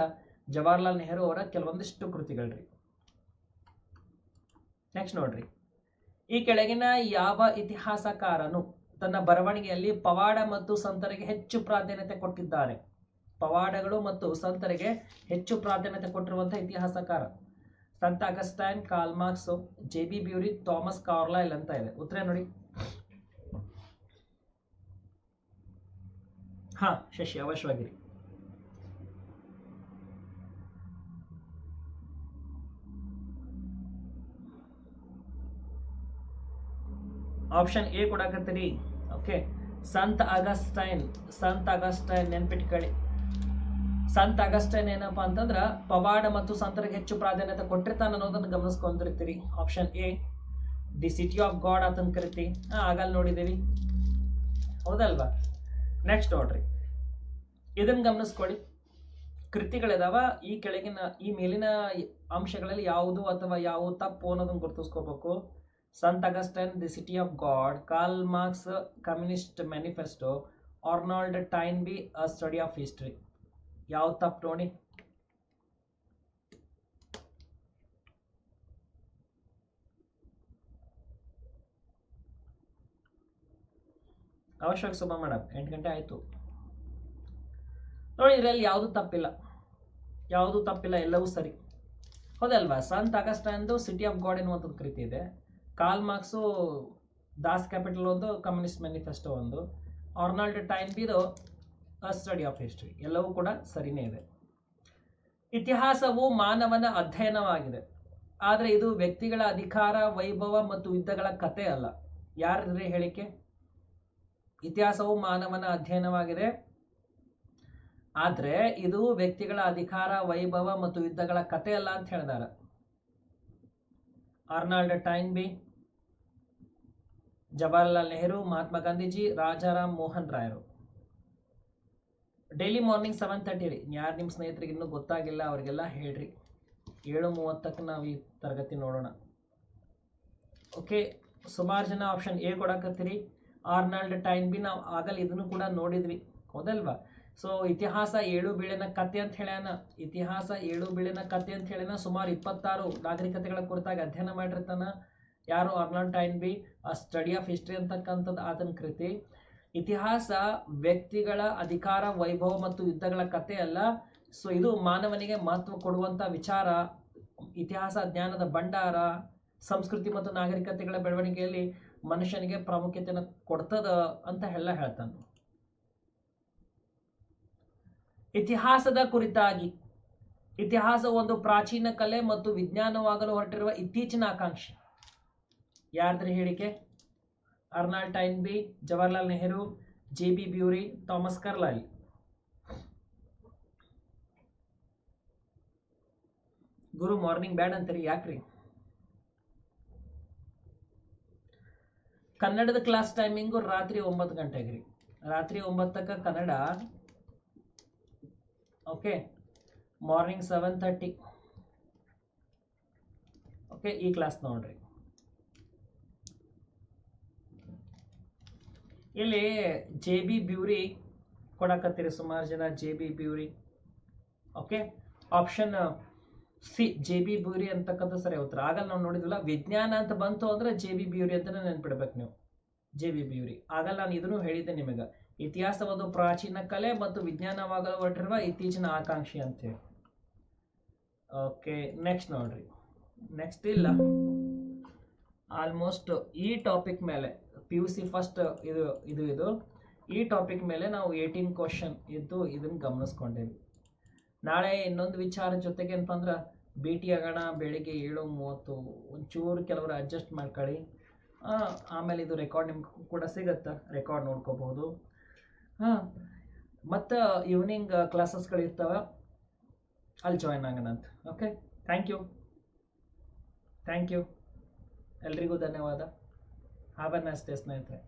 ಜವಾಹರ್ಲಾಲ್ ನೆಹರು ಅವರ ಕೆಲವೊಂದಿಷ್ಟು ಕೃತಿಗಳ್ರಿ. ನೆಕ್ಸ್ಟ್ ನೋಡ್ರಿ. ಈ ಕೆಳಗಿನ ಯಾವ ಇತಿಹಾಸಕಾರನು ತನ್ನ ಬರವಣಿಗೆಯಲ್ಲಿ ಪವಾಡ ಮತ್ತು ಸಂತರಿಗೆ ಹೆಚ್ಚು ಪ್ರಾಧಾನ್ಯತೆ ಕೊಟ್ಟಿದ್ದಾರೆ? ಪವಾಡಗಳು ಮತ್ತು ಸಂತರಿಗೆ ಹೆಚ್ಚು ಪ್ರಾಧಾನ್ಯತೆ ಕೊಟ್ಟಿರುವಂತಹ ಇತಿಹಾಸಕಾರ. ಸಂತ Augustine Karl Marx J B Bury, Thomas Carlyle ಅಂತ ಇದೆ. ಉತ್ತರ ನೋಡಿ. ಹಾ, ಶಶಿ, ಅವಶ್ಯವಾಗಿರಿ. ಆಪ್ಷನ್ ಎ ಕೊಡಕತ್ತೀರಿ ಓಕೆ. ಸಂತ ಅಗಸ್ಟೈನ್ ಸಂತ ಅಗಸ್ಟೈನ್ ನೆನ್ಪಿಟ್ಕೊಳ್ಳಿ. ಸಂತ ಅಗಸ್ಟನ್ ಏನಪ್ಪಾ ಅಂತಂದ್ರ ಪವಾಡ ಮತ್ತು ಸಂತರಿಗೆ ಹೆಚ್ಚು ಪ್ರಾಧಾನ್ಯತೆ ಕೊಟ್ಟಿರ್ತಾನ ಅನ್ನೋದನ್ನ ಗಮನಿಸ್ಕೊಂಡಿರ್ತೀರಿ. Option A the city of God ಅಂತ ಕರಿತಿ ಆಗಲ್ ನೋಡಿದೇವಿ. ಹೌದಲ್ವಾ? ನೆಕ್ಸ್ಟ್ ನೋಡ್ರಿ. ಇದನ್ನ ಗಮನಿಸ್ಕೊಳ್ಳಿ ಕೃತಿಗಳಿದಾವ, ಈ ಕೆಳಗಿನ, ಈ ಮೇಲಿನ ಅಂಶಗಳಲ್ಲಿ ಯಾವುದು ಅಥವಾ ಯಾವ ತಪ್ಪು ಅನ್ನೋದನ್ನ ಗುರುತಿಸ್ಕೋಬೇಕು. ಸಂತ್ Augustine the city of God Karl Marx communist manifesto Arnold Toynbee a study of history ಯಾವ ತಪ್ಪು ನೋಡಿ ಅವಶ್ಯಕ ಶುಭ ಮೇಡಮ್ ಎಂಟು ಗಂಟೆ ಆಯ್ತು. ನೋಡಿ ಇದರಲ್ಲಿ ಯಾವ್ದು ತಪ್ಪಿಲ್ಲ. ಯಾವುದು ತಪ್ಪಿಲ್ಲ, ಎಲ್ಲವೂ ಸರಿ. ಹೌದಲ್ವಾ? ಸಂತ ಅಗಸ್ಟಂದು ಸಿಟಿ ಆಫ್ ಗಾಡ್ ಎನ್ನುವಂಥದ್ದು ಕೃತಿ ಇದೆ. ಕಾಲ್ ಮಾರ್ಕ್ಸು ದಾಸ್ ಕ್ಯಾಪಿಟಲ್ ಒಂದು, ಕಮ್ಯುನಿಸ್ಟ್ ಮ್ಯಾನಿಫೆಸ್ಟೋ ಒಂದು. ಆರ್ನಾಲ್ಡ್ ಟೈಮ್ ಇದು ಅ ಸ್ಟಡಿ ಆಫ್ ಹಿಸ್ಟ್ರಿ ಎಲ್ಲವೂ ಕೂಡ ಸರಿನೇ ಇದೆ. ಇತಿಹಾಸವು ಮಾನವನ ಅಧ್ಯಯನವಾಗಿದೆ. ಆದರೆ ಇದು ವ್ಯಕ್ತಿಗಳ ಅಧಿಕಾರ, ವೈಭವ ಮತ್ತು ಯುದ್ಧಗಳ ಕತೆ ಅಲ್ಲ. ಯಾರಿದ್ರೆ ಹೇಳಿಕೆ? ಇತಿಹಾಸವು ಮಾನವನ ಅಧ್ಯಯನವಾಗಿದೆ. ಆದರೆ ಇದು ವ್ಯಕ್ತಿಗಳ ಅಧಿಕಾರ, ವೈಭವ ಮತ್ತು ಯುದ್ಧಗಳ ಕತೆ ಅಲ್ಲ ಅಂತ ಹೇಳಿದಾರ. Arnold Toynbee Jawaharlal Nehru, Mahatma Gandhiji, Rajaram Mohan ರಾಯರು. ಡೈಲಿ ಮಾರ್ನಿಂಗ್ ಸೆವೆನ್ ತರ್ಟಿ ರೀ. ಯಾರು ನಿಮ್ಮ ಸ್ನೇಹಿತರಿಗೆ ಇನ್ನೂ ಗೊತ್ತಾಗಿಲ್ಲ, ಅವರಿಗೆಲ್ಲ ಹೇಳ್ರಿ. ಏಳು ಮೂವತ್ತಕ್ಕೆ ನಾವು ಈ ತರಗತಿ ನೋಡೋಣ. ಓಕೆ ಸುಮಾರು ಜನ ಆಪ್ಷನ್ ಎ ಕೊಡಕತ್ತೀರಿ. ಆರ್ನಾಲ್ಡ್ ಟೈನ್ ಬಿ ನಾವು ಆಗಲ್ಲ ಇದನ್ನು ಕೂಡ ನೋಡಿದ್ವಿ. ಹೌದಲ್ವಾ? ಸೊ ಇತಿಹಾಸ ಏಳು ಬೀಳಿನ ಕತೆ ಅಂತ ಹೇಳ್ಯಾನ. ಇತಿಹಾಸ ಏಳು ಬೀಳಿನ ಕತೆ ಅಂತ ಹೇಳ್ಯಾನ. ಸುಮಾರು ಇಪ್ಪತ್ತಾರು ನಾಗರಿಕತೆಗಳ ಕುರಿತಾಗಿ ಅಧ್ಯಯನ ಮಾಡಿರ್ತಾನ. ಯಾರು ಆರ್ನಾಲ್ಡ್ ಟೈನ್ ಬಿ? ಆ ಸ್ಟಡಿ ಆಫ್ ಹಿಸ್ಟ್ರಿ ಅಂತಕ್ಕಂಥದ್ದು ಆತನ ಕೃತಿ. ಇತಿಹಾಸ, ವ್ಯಕ್ತಿಗಳ ಅಧಿಕಾರ, ವೈಭವ ಮತ್ತು ಯುದ್ಧಗಳ ಕಥೆ ಅಲ್ಲ. ಸೊ ಇದು ಮಾನವನಿಗೆ ಮಹತ್ವ ಕೊಡುವಂತ ವಿಚಾರ. ಇತಿಹಾಸ, ಜ್ಞಾನದ ಭಂಡಾರ, ಸಂಸ್ಕೃತಿ ಮತ್ತು ನಾಗರಿಕತೆಗಳ ಬೆಳವಣಿಗೆಯಲ್ಲಿ ಮನುಷ್ಯನಿಗೆ ಪ್ರಾಮುಖ್ಯತೆಯನ್ನು ಕೊಡ್ತದ ಅಂತ ಎಲ್ಲ ಹೇಳ್ತಾನೆ. ಇತಿಹಾಸದ ಕುರಿತಾಗಿ. ಇತಿಹಾಸ ಒಂದು ಪ್ರಾಚೀನ ಕಲೆ ಮತ್ತು ವಿಜ್ಞಾನವಾಗಲು ಹೊರಟಿರುವ ಇತ್ತೀಚಿನ ಆಕಾಂಕ್ಷೆ. ಯಾರ್ದ್ರ ಹೇಳಿಕೆ? Arnold Toynbee Jawaharlal Nehru J B Bury Thomas Carlyle ಗುರು ಮಾರ್ನಿಂಗ್ ಬ್ಯಾಡ್ ಅಂತೀರಿ, ಯಾಕ್ರಿ? ಕನ್ನಡದ ಕ್ಲಾಸ್ ಟೈಮಿಂಗು ರಾತ್ರಿ ಒಂಬತ್ತು ಗಂಟೆಗೆ ರೀ ರಾತ್ರಿ ಒಂಬತ್ತಕ್ಕ Kannada. Okay morning seven thirty okay ಈ ಕ್ಲಾಸ್ ನೋಡ್ರಿ. ಇಲ್ಲಿ ಜೆ ಬಿ ಬ್ಯೂರಿ ಕೊಡಕತ್ತೀರಿ ಸುಮಾರು ಜನ J B Bury. Okay? Option C, J B Bury ಅಂತಕ್ಕಂಥ ಸರಿ ಉತ್ತರ. ಆಗಲ್ಲ ನಾವು ನೋಡಿದ್ವಲ್ಲ, ವಿಜ್ಞಾನ ಅಂತ ಬಂತು ಅಂದ್ರೆ ಜೆ ಬಿ ಬ್ಯೂರಿ ಅಂತ ನೆನ್ಪಿಡ್ಬೇಕು ನೀವು. J B Bury. ಆಗಲ್ಲ ನಾನು ಇದನ್ನು ಹೇಳಿದ್ದೆ ನಿಮಗೆ. ಇತಿಹಾಸ ಪ್ರಾಚೀನ ಕಲೆ ಮತ್ತು ವಿಜ್ಞಾನವಾಗಲು ಹೊರಟಿರುವ ಇತ್ತೀಚಿನ ಅಂತ ಅಂತೇಳಿ. ಓಕೆ ನೆಕ್ಸ್ಟ್ ನೋಡ್ರಿ. ನೆಕ್ಸ್ಟ್ ಇಲ್ಲ. ಆಲ್ಮೋಸ್ಟ್ ಈ ಟಾಪಿಕ್ ಮೇಲೆ. ಪಿ ಯು ಸಿ ಫಸ್ಟ್ ಇದು ಇದು ಇದು. ಈ ಟಾಪಿಕ್ ಮೇಲೆ ನಾವು ಏಯ್ಟೀನ್ ಕ್ವಶನ್ ಇದ್ದು ಇದನ್ನು ಗಮನಿಸ್ಕೊಂಡೇವಿ. ನಾಳೆ ಇನ್ನೊಂದು ವಿಚಾರ ಜೊತೆಗೆ ಅಂತಂದ್ರೆ ಆಗೋಣ, ಬೆಳಿಗ್ಗೆ ಏಳು ಮೂವತ್ತು, ಒಂಚೂರು ಕೆಲವರು ಅಡ್ಜಸ್ಟ್ ಮಾಡ್ಕೊಳ್ಳಿ. ಆಮೇಲೆ ಇದು ರೆಕಾರ್ಡ್ ನಿಮ್ಗೆ ಕೂಡ ಸಿಗುತ್ತೆ ರೆಕಾರ್ಡ್ ನೋಡ್ಕೋಬಹುದು ಹಾಂ, ಮತ್ತು ಈವ್ನಿಂಗ್ ಕ್ಲಾಸಸ್ಗಳು ಇರ್ತವೆ, ಅಲ್ಲಿ ಜಾಯ್ನ್ ಆಗೋಣ ಅಂತ. Okay thank you thank you ಎಲ್ರಿಗೂ ಧನ್ಯವಾದ. ಹ್ಯಾವ್ ಅ ನೈಸ್ ಡೇ ಸ್ನೇಹಿತರೆ